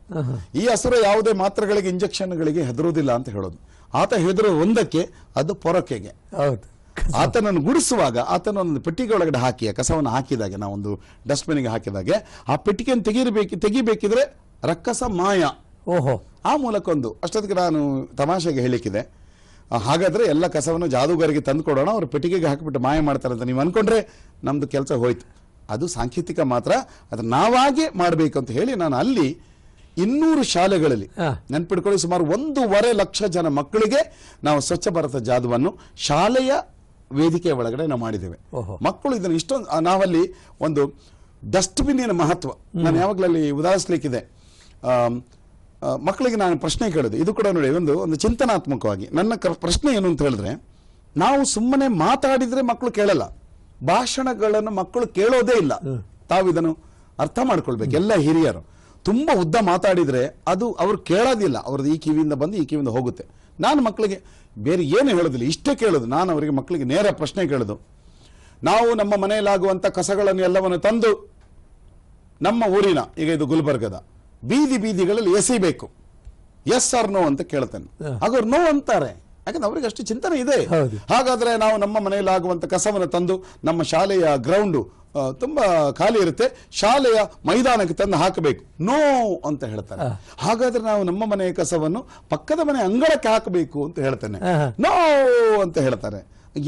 ಈ ಅಸುರ ಯಾವುದೇ ಮಾತ್ರೆಗಳಿಗೆ ಇಂಜೆಕ್ಷನ್ಗಳಿಗೆ ಹೆದರುವುದಿಲ್ಲ ಅಂತ ಹೇಳೋದು. ಆತ ಹೆದರು ಒಂದಕ್ಕೆ ಅದು ಪೊರಕೆಗೆ. ಹೌದು. ಆತನನ್ನು ಗುಡಿಸುವಾಗ ಆತನ ಒಂದು ಪೆಟ್ಟಿಗೆ ಒಳಗಡೆ ಹಾಕಿ ಕಸವನ್ನು ಹಾಕಿದಾಗೆ ನಾವೊಂದು ಡಸ್ಟ್ಬಿನ್ಗೆ ಹಾಕಿದಾಗೆ ಆ ಪೆಟ್ಟಿಗೆಯನ್ನು ತೆಗೀಬೇಕು ತೆಗಿಬೇಕಿದ್ರೆ ರಕ್ಕಸ ಮಾಯ. ಓಹೋ. ಆ ಮೂಲಕ ಒಂದು ಅಷ್ಟೊತ್ತಿಗೆ ನಾನು ತಮಾಷೆಗೆ ಹೇಳಿಕ್ಕಿದೆ. ಆ, ಹಾಗಾದ್ರೆ ಎಲ್ಲ ಕಸವನ್ನು ಜಾದೂಗಾರಿಗೆ ತಂದು ಕೊಡೋಣ ಅವ್ರು ಪೆಟ್ಟಿಗೆಗೆ ಹಾಕಿಬಿಟ್ಟು ಮಾಯ ಮಾಡ್ತಾರೆ ಅಂತ ನೀವು ಅನ್ಕೊಂಡ್ರೆ ನಮ್ದು ಕೆಲಸ ಹೋಯ್ತು. ಅದು ಸಾಂಕೇತಿಕ ಮಾತ್ರ ಅದು ನಾವಾಗೆ ಮಾಡಬೇಕು ಅಂತ ಹೇಳಿ ನಾನು ಅಲ್ಲಿ ಇನ್ನೂರು ಶಾಲೆಗಳಲ್ಲಿ ನೆನ್ಪಿಟ್ಕೊಂಡು ನೆನ್ಪಿಟ್ಕೊಳ್ಳಿ ಸುಮಾರು ಒಂದೂವರೆ ಲಕ್ಷ ಜನ ಮಕ್ಕಳಿಗೆ ನಾವು ಸ್ವಚ್ಛ ಭಾರತ ಜಾದುವನ್ನು ಶಾಲೆಯ ವೇದಿಕೆಯ ಒಳಗಡೆ ನಾವು ಮಾಡಿದ್ದೇವೆ. ಮಕ್ಕಳು ಇದನ್ನು ಇಷ್ಟೊಂದು ನಾವಲ್ಲಿ ಒಂದು ಡಸ್ಟ್ಬಿನ್ನಿನ ಮಹತ್ವ. ನಾನು ಯಾವಾಗಲಲ್ಲಿ ಉದಾಹರಿಸ್ಲಿಕ್ಕಿದೆ. ಮಕ್ಕಳಿಗೆ ನಾನು ಪ್ರಶ್ನೆ ಕೇಳಿದೆ. ಇದು ಕೂಡ ನೋಡಿ ಒಂದು ಒಂದು ಚಿಂತನಾತ್ಮಕವಾಗಿ. ನನ್ನ ಕ- ಪ್ರಶ್ನೆ ಏನು ಅಂತ ಹೇಳಿದ್ರೆ ನಾವು ಸುಮ್ಮನೆ ಮಾತಾಡಿದ್ರೆ ಮಕ್ಕಳು ಕೇಳಲ್ಲ. ಭಾಷಣಗಳನ್ನು ಮಕ್ಕಳು ಕೇಳೋದೇ ಇಲ್ಲ. ತಾವು ಇದನ್ನು ಅರ್ಥ ಮಾಡ್ಕೊಳ್ಬೇಕು ಎಲ್ಲ ಹಿರಿಯರು. ತುಂಬ ಉದ್ದ ಮಾತಾಡಿದರೆ ಅದು ಅವ್ರು ಕೇಳೋದಿಲ್ಲ. ಅವ್ರದ್ದು ಈ ಕಿವಿಯಿಂದ ಬಂದು ಈ ಕಿವಿಯಿಂದ ಹೋಗುತ್ತೆ. ನಾನು ಮಕ್ಕಳಿಗೆ ಬೇರೆ ಏನು ಹೇಳೋದಿಲ್ಲ. ಇಷ್ಟೇ ಕೇಳೋದು. ನಾನು ಅವರಿಗೆ ಮಕ್ಕಳಿಗೆ ನೇರ ಪ್ರಶ್ನೆ ಕೇಳೋದು. ನಾವು ನಮ್ಮ ಮನೆಯಲ್ಲಾಗುವಂಥ ಕಸಗಳನ್ನು ಎಲ್ಲವನ್ನು ತಂದು ನಮ್ಮ ಊರಿನ ಈಗ ಇದು ಗುಲ್ಬರ್ಗದ ಬೀದಿ ಬೀದಿಗಳಲ್ಲಿ ಎಸಿಬೇಕು ಎಸ್ ಆರ್ ನೋ ಅಂತ ಕೇಳ್ತೇನೆ. ಆಗ ಅವ್ರು ನೋ ಅಂತಾರೆ. ಯಾಕಂದ್ರೆ ಅವ್ರಿಗೆ ಅಷ್ಟು ಚಿಂತನೆ ಇದೆ. ಹಾಗಾದ್ರೆ ನಾವು ನಮ್ಮ ಮನೆಯಲ್ಲಾಗುವಂಥ ಕಸವನ್ನು ತಂದು ನಮ್ಮ ಶಾಲೆಯ ಗ್ರೌಂಡು ತುಂಬಾ ಖಾಲಿ ಇರುತ್ತೆ. ಶಾಲೆಯ ಮೈದಾನಕ್ಕೆ ತಂದು ಹಾಕಬೇಕು. ನೋ ಅಂತ ಹೇಳ್ತಾರೆ. ಹಾಗಾದ್ರೆ ನಾವು ನಮ್ಮ ಮನೆಯ ಕಸವನ್ನು ಪಕ್ಕದ ಮನೆ ಅಂಗಳಕ್ಕೆ ಹಾಕಬೇಕು ಅಂತ ಹೇಳ್ತೇನೆ. ನೋ ಅಂತ ಹೇಳ್ತಾರೆ.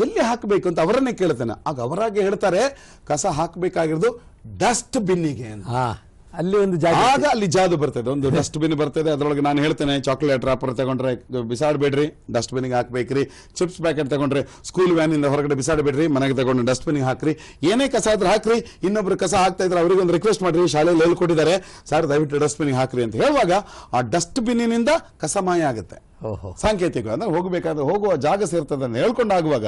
ಎಲ್ಲಿ ಹಾಕಬೇಕು ಅಂತ ಅವರನ್ನೇ ಕೇಳ್ತೇನೆ. ಆಗ ಅವರಾಗೆ ಹೇಳ್ತಾರೆ ಕಸ ಹಾಕಬೇಕಾಗಿರೋದು ಡಸ್ಟ್ ಬಿನ್ನಿಗೆ ಅಂತ. ಅಲ್ಲಿ ಒಂದು ಜಾಗ ಆಗ ಅಲ್ಲಿ ಜಾದು ಬರ್ತದೆ. ಒಂದು ಡಸ್ಟ್ ಬಿನ್ ಬರ್ತದೆ. ಅದರೊಳಗೆ ನಾನು ಹೇಳ್ತೇನೆ ಚಾಕ್ಲೇಟ್ ರಾಪರ್ ತಗೊಂಡ್ರೆ ಬಿಸಾಡಬೇಡ್ರಿ. ಡಸ್ಟ್ ಬಿನ್ಗೆ ಹಾಕ್ಬೇಕ್ರಿ. ಚಿಪ್ಸ್ ಪ್ಯಾಕೆಟ್ ತಗೊಂಡ್ರೆ ಸ್ಕೂಲ್ ವ್ಯಾನ್ ಇಂದ ಹೊರಗಡೆ ಬಿಸಾಡಬೇಡ್ರಿ. ಮನೆಗೆ ತಗೊಂಡು ಡಸ್ಟ್ ಬಿನ್ಗೆ ಹಾಕ್ರಿ. ಏನೇ ಕಸ ಆದ್ರೆ ಹಾಕ್ರಿ. ಇನ್ನೊಬ್ರು ಕಸ ಹಾಕ್ತಾ ಇದ್ರೆ ಅವರಿಗೆ ಒಂದು ರಿಕ್ವೆಸ್ಟ್ ಮಾಡ್ರಿ. ಶಾಲೆಯಲ್ಲಿ ಹೇಳ್ಕೊಟ್ಟಿದ್ದಾರೆ ಸರ್ ದಯವಿಟ್ಟು ಡಸ್ಟ್ ಬಿನ್ಗೆ ಹಾಕ್ರಿ ಅಂತ ಹೇಳುವಾಗ ಆ ಡಸ್ಟ್ ಬಿನ್ನಿನಿಂದ ಕಸ ಮಾಯ ಆಗುತ್ತೆ. ಓಹೋ. ಸಾಂಕೇತಿಕ. ಅಂದ್ರೆ ಹೋಗಬೇಕಾದ್ರೆ ಹೋಗುವ ಜಾಗ ಸೇರ್ತದೆ ಅಂತ ಹೇಳ್ಕೊಂಡಾಗುವಾಗ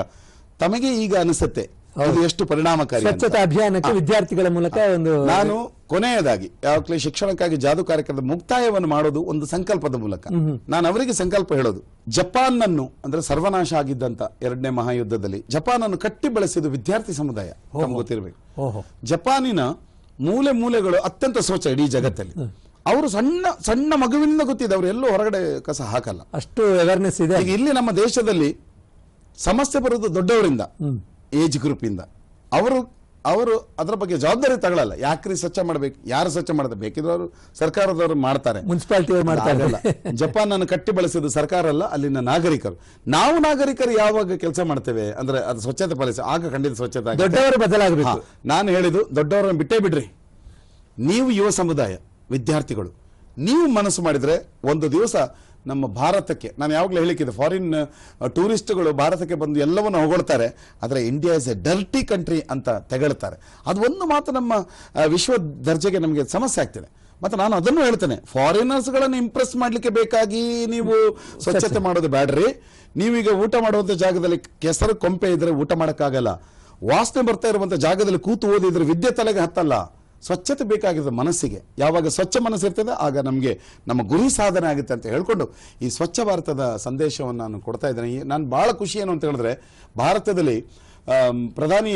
ತಮಗೆ ಈಗ ಅನಿಸುತ್ತೆ. ಅದು ಎಷ್ಟು ಪರಿಣಾಮಕಾರಿ. ಸ್ವಚ್ಛತಾ ಅಭಿಯಾನಕ್ಕೆ ವಿದ್ಯಾರ್ಥಿಗಳ ಮೂಲಕ ಒಂದು ನಾನು ಕೊನೆಯದಾಗಿ ಯಾವಾಗಲೇ ಶಿಕ್ಷಣಕ್ಕಾಗಿ ಜಾದು ಕಾರ್ಯಕ್ರಮದ ಮುಕ್ತಾಯವನ್ನು ಮಾಡೋದು ಒಂದು ಸಂಕಲ್ಪದ ಮೂಲಕ. ನಾನು ಅವರಿಗೆ ಸಂಕಲ್ಪ ಹೇಳೋದು. ಜಪಾನ್ ಅನ್ನು ಅಂದ್ರೆ ಸರ್ವನಾಶ ಆಗಿದ್ದಂತ ಎರಡನೇ ಮಹಾಯುದ್ಧದಲ್ಲಿ ಜಪಾನ್ ಅನ್ನು ಕಟ್ಟಿ ಬೆಳೆಸಿದ ವಿದ್ಯಾರ್ಥಿ ಸಮುದಾಯ ಗೊತ್ತಿರಬೇಕು. ಜಪಾನಿನ ಮೂಲೆ ಮೂಲೆಗಳು ಅತ್ಯಂತ ಸ್ವಚ್ಛ ಇಡೀ ಜಗತ್ತಲ್ಲಿ. ಅವರು ಸಣ್ಣ ಸಣ್ಣ ಮಗುವಿನಿಂದ ಗೊತ್ತಿದೆ ಅವರು ಎಲ್ಲೂ ಹೊರಗಡೆ ಕಸ ಹಾಕಲ್ಲ. ಅಷ್ಟು ಅವೇರ್ನೆಸ್ ಇದೆ. ಇಲ್ಲಿ ನಮ್ಮ ದೇಶದಲ್ಲಿ ಸಮಸ್ಯೆ ಬರೋದು ದೊಡ್ಡವರಿಂದ ಏಜ್ ಗ್ರೂಪ್ ಇಂದ. ಅವರು ಅವರು ಅದರ ಬಗ್ಗೆ ಜವಾಬ್ದಾರಿ ತಗೊಳ್ಳಲ್ಲ ಯಾಕ್ರಿ ಸ್ವಚ್ಛ ಮಾಡಬೇಕು? ಯಾರು ಸ್ವಚ್ಛ ಮಾಡಬೇಕು ಬೇಕಿದ್ರೆ ಅವರು ಸರ್ಕಾರದವರು ಮಾಡ್ತಾರೆ. ಮುನ್ಸಿಪಾಲಿಟಿ ಮಾಡ್ತಾರೆ. ಮಾಡ್ತಾ ಜಪಾನ್ ಅನ್ನು ಕಟ್ಟಿ ಬಳಸಿದ ಸರ್ಕಾರ ಅಲ್ಲ ಅಲ್ಲಿನ ನಾಗರಿಕರು. ನಾವು ನಾಗರಿಕರು ಯಾವಾಗ ಕೆಲಸ ಮಾಡ್ತೇವೆ? ಅಂದ್ರೆ ಅದು ಸ್ವಚ್ಛತೆ ಪಾಲಿಸಿ. ಆಗ ಖಂಡಿತ ಸ್ವಚ್ಛತೆ. ದೊಡ್ಡವರು ಬದಲಾಗಬೇಕು. ನಾನು ಹೇಳಿದ್ದು ದೊಡ್ಡವರನ್ನು ಬಿಟ್ಟೇ ಬಿಡ್ರಿ. ನೀವು ಯುವ ಸಮುದಾಯ ವಿದ್ಯಾರ್ಥಿಗಳು ನೀವು ಮನಸ್ಸು ಮಾಡಿದ್ರೆ ಒಂದು ದಿವಸ ನಮ್ಮ ಭಾರತಕ್ಕೆ, ನಾನು ಯಾವಾಗಲೂ ಹೇಳಿಕ್ಕಿದೆ ಫಾರಿನ್ ಟೂರಿಸ್ಟ್ಗಳು ಭಾರತಕ್ಕೆ ಬಂದು ಎಲ್ಲವನ್ನು ಹೊಗಳ್ತಾರೆ, ಆದರೆ India is a dirty country ಅಂತ ತೆಗಳ್ತಾರೆ. ಅದು ಒಂದು ಮಾತ್ರ ನಮ್ಮ ವಿಶ್ವ ದರ್ಜೆಗೆ ನಮಗೆ ಸಮಸ್ಯೆ ಆಗ್ತಿದೆ. ಮತ್ತು ನಾನು ಅದನ್ನು ಹೇಳ್ತೇನೆ ಫಾರಿನರ್ಸ್ಗಳನ್ನು ಇಂಪ್ರೆಸ್ ಮಾಡಲಿಕ್ಕೆ ಬೇಕಾಗಿ ನೀವು ಸ್ವಚ್ಛತೆ ಮಾಡೋದು ಬೇಡ್ರಿ ನೀವೀಗ ಊಟ ಮಾಡುವಂಥ ಜಾಗದಲ್ಲಿ ಕೆಸರು, ಕೊಂಪೆ ಇದ್ದರೆ ಊಟ ಮಾಡೋಕ್ಕಾಗಲ್ಲ. ವಾಸನೆ ಬರ್ತಾ ಇರುವಂಥ ಜಾಗದಲ್ಲಿ ಕೂತು ಓದಿದ್ರೆ ವಿದ್ಯೆ ತಲೆಗೆ ಹತ್ತಲ್ಲ. ಸ್ವಚ್ಛತೆ ಬೇಕಾಗಿರೋದು ಮನಸ್ಸಿಗೆ. ಯಾವಾಗ ಸ್ವಚ್ಛ ಮನಸ್ಸು ಇರ್ತದೆ ಆಗ ನಮಗೆ ನಮ್ಮ ಗುರಿ ಸಾಧನೆ ಆಗುತ್ತೆ ಅಂತ ಹೇಳ್ಕೊಂಡು ಈ ಸ್ವಚ್ಛ ಭಾರತದ ಸಂದೇಶವನ್ನು ನಾನು ಕೊಡ್ತಾ ಇದ್ದೇನೆ. ನಾನು ಭಾಳ ಖುಷಿ ಏನು ಅಂತ ಹೇಳಿದ್ರೆ, ಭಾರತದಲ್ಲಿ ಪ್ರಧಾನಿ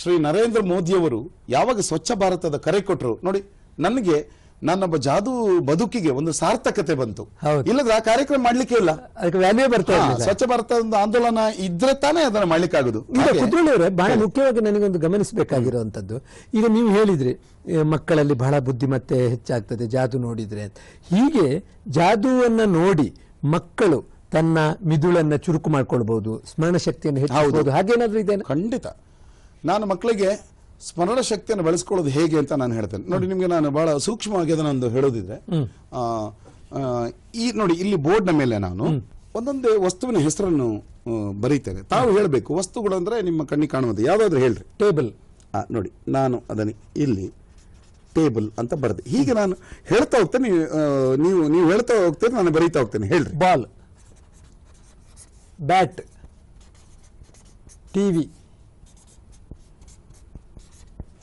ಶ್ರೀ ನರೇಂದ್ರ ಮೋದಿಯವರು ಯಾವಾಗ ಸ್ವಚ್ಛ ಭಾರತದ ಕರೆ ಕೊಟ್ಟರು ನೋಡಿ, ನನಗೆ ನನ್ನೊಬ್ಬ ಜಾದು ಬದುಕಿಗೆ ಒಂದು ಸಾರ್ಥಕತೆ ಬಂತು. ಇಲ್ಲದ್ರೆ ಆ ಕಾರ್ಯಕ್ರಮ ಮಾಡ್ಲಿಕ್ಕೆ ಇಲ್ಲ. ಅದಕ್ಕೆ ವ್ಯಾಲ್ಯೂ ಬರ್ತಾ ಸ್ವಚ್ಛ ಭಾರತ ಒಂದು ಆಂದೋಲನ ಇದ್ರೆ ತಾನೇ ಅದನ್ನ ಮಾಡ್ಲಿಕ್ಕೆ ಆಗುದು ಕುದ್ರೋಳಿಯವರೇ ಬಹಳ ಮುಖ್ಯವಾಗಿ ನನಗೊಂದು ಗಮನಿಸಬೇಕಾಗಿರುವಂತದ್ದು ಈಗ ನೀವು ಹೇಳಿದ್ರಿ ಮಕ್ಕಳಲ್ಲಿ ಬಹಳ ಬುದ್ಧಿಮತ್ತೆ ಹೆಚ್ಚಾಗ್ತದೆ ಜಾದು ನೋಡಿದ್ರೆ ಹೀಗೆ ಜಾದುವನ್ನ ನೋಡಿ ಮಕ್ಕಳು ತನ್ನ ಮಿದುಳನ್ನ ಚುರುಕು ಮಾಡ್ಕೊಳ್ಬಹುದು ಸ್ಮರಣ ಶಕ್ತಿಯನ್ನು ಹೆಚ್ಚಿಸಬಹುದು ಹಾಗೇನಾದ್ರೂ ಇದೆ ಖಂಡಿತ. ನಾನು ಮಕ್ಕಳಿಗೆ ಸ್ಮರಣ ಶಕ್ತಿಯನ್ನು ಬಳಸ್ಕೊಳ್ಳೋದು ಹೇಗೆ ಅಂತ ನಾನು ಹೇಳ್ತೇನೆ. ನೋಡಿ ನಿಮಗೆ ನಾನು ಬಹಳ ಸೂಕ್ಷ್ಮವಾಗಿ ಅದನ್ನೊಂದು ಹೇಳೋದಿದ್ರೆ ಈ ನೋಡಿ ಇಲ್ಲಿ ಬೋರ್ಡ್ನ ಮೇಲೆ ನಾನು ಒಂದೊಂದೇ ವಸ್ತುವಿನ ಹೆಸರನ್ನು ಬರೀತೇನೆ. ತಾವು ಹೇಳಬೇಕು ವಸ್ತುಗಳು ಅಂದ್ರೆ ನಿಮ್ಮ ಕಣ್ಣಿಗೆ ಕಾಣುವುದು ಯಾವ್ದಾದ್ರು ಹೇಳ್ರಿ. ಟೇಬಲ್. ನೋಡಿ ನಾನು ಅದನ್ನ ಇಲ್ಲಿ ಟೇಬಲ್ ಅಂತ ಬರೆದೆ. ಹೀಗೆ ನಾನು ಹೇಳ್ತಾ ಹೋಗ್ತೇನೆ ನೀವು, ನೀವು ನೀವು ಹೇಳ್ತಾ ಹೋಗ್ತೇನೆ ನಾನು ಬರೀತಾ ಹೋಗ್ತೇನೆ. ಹೇಳ್ರಿ. Ball. Bat. TV.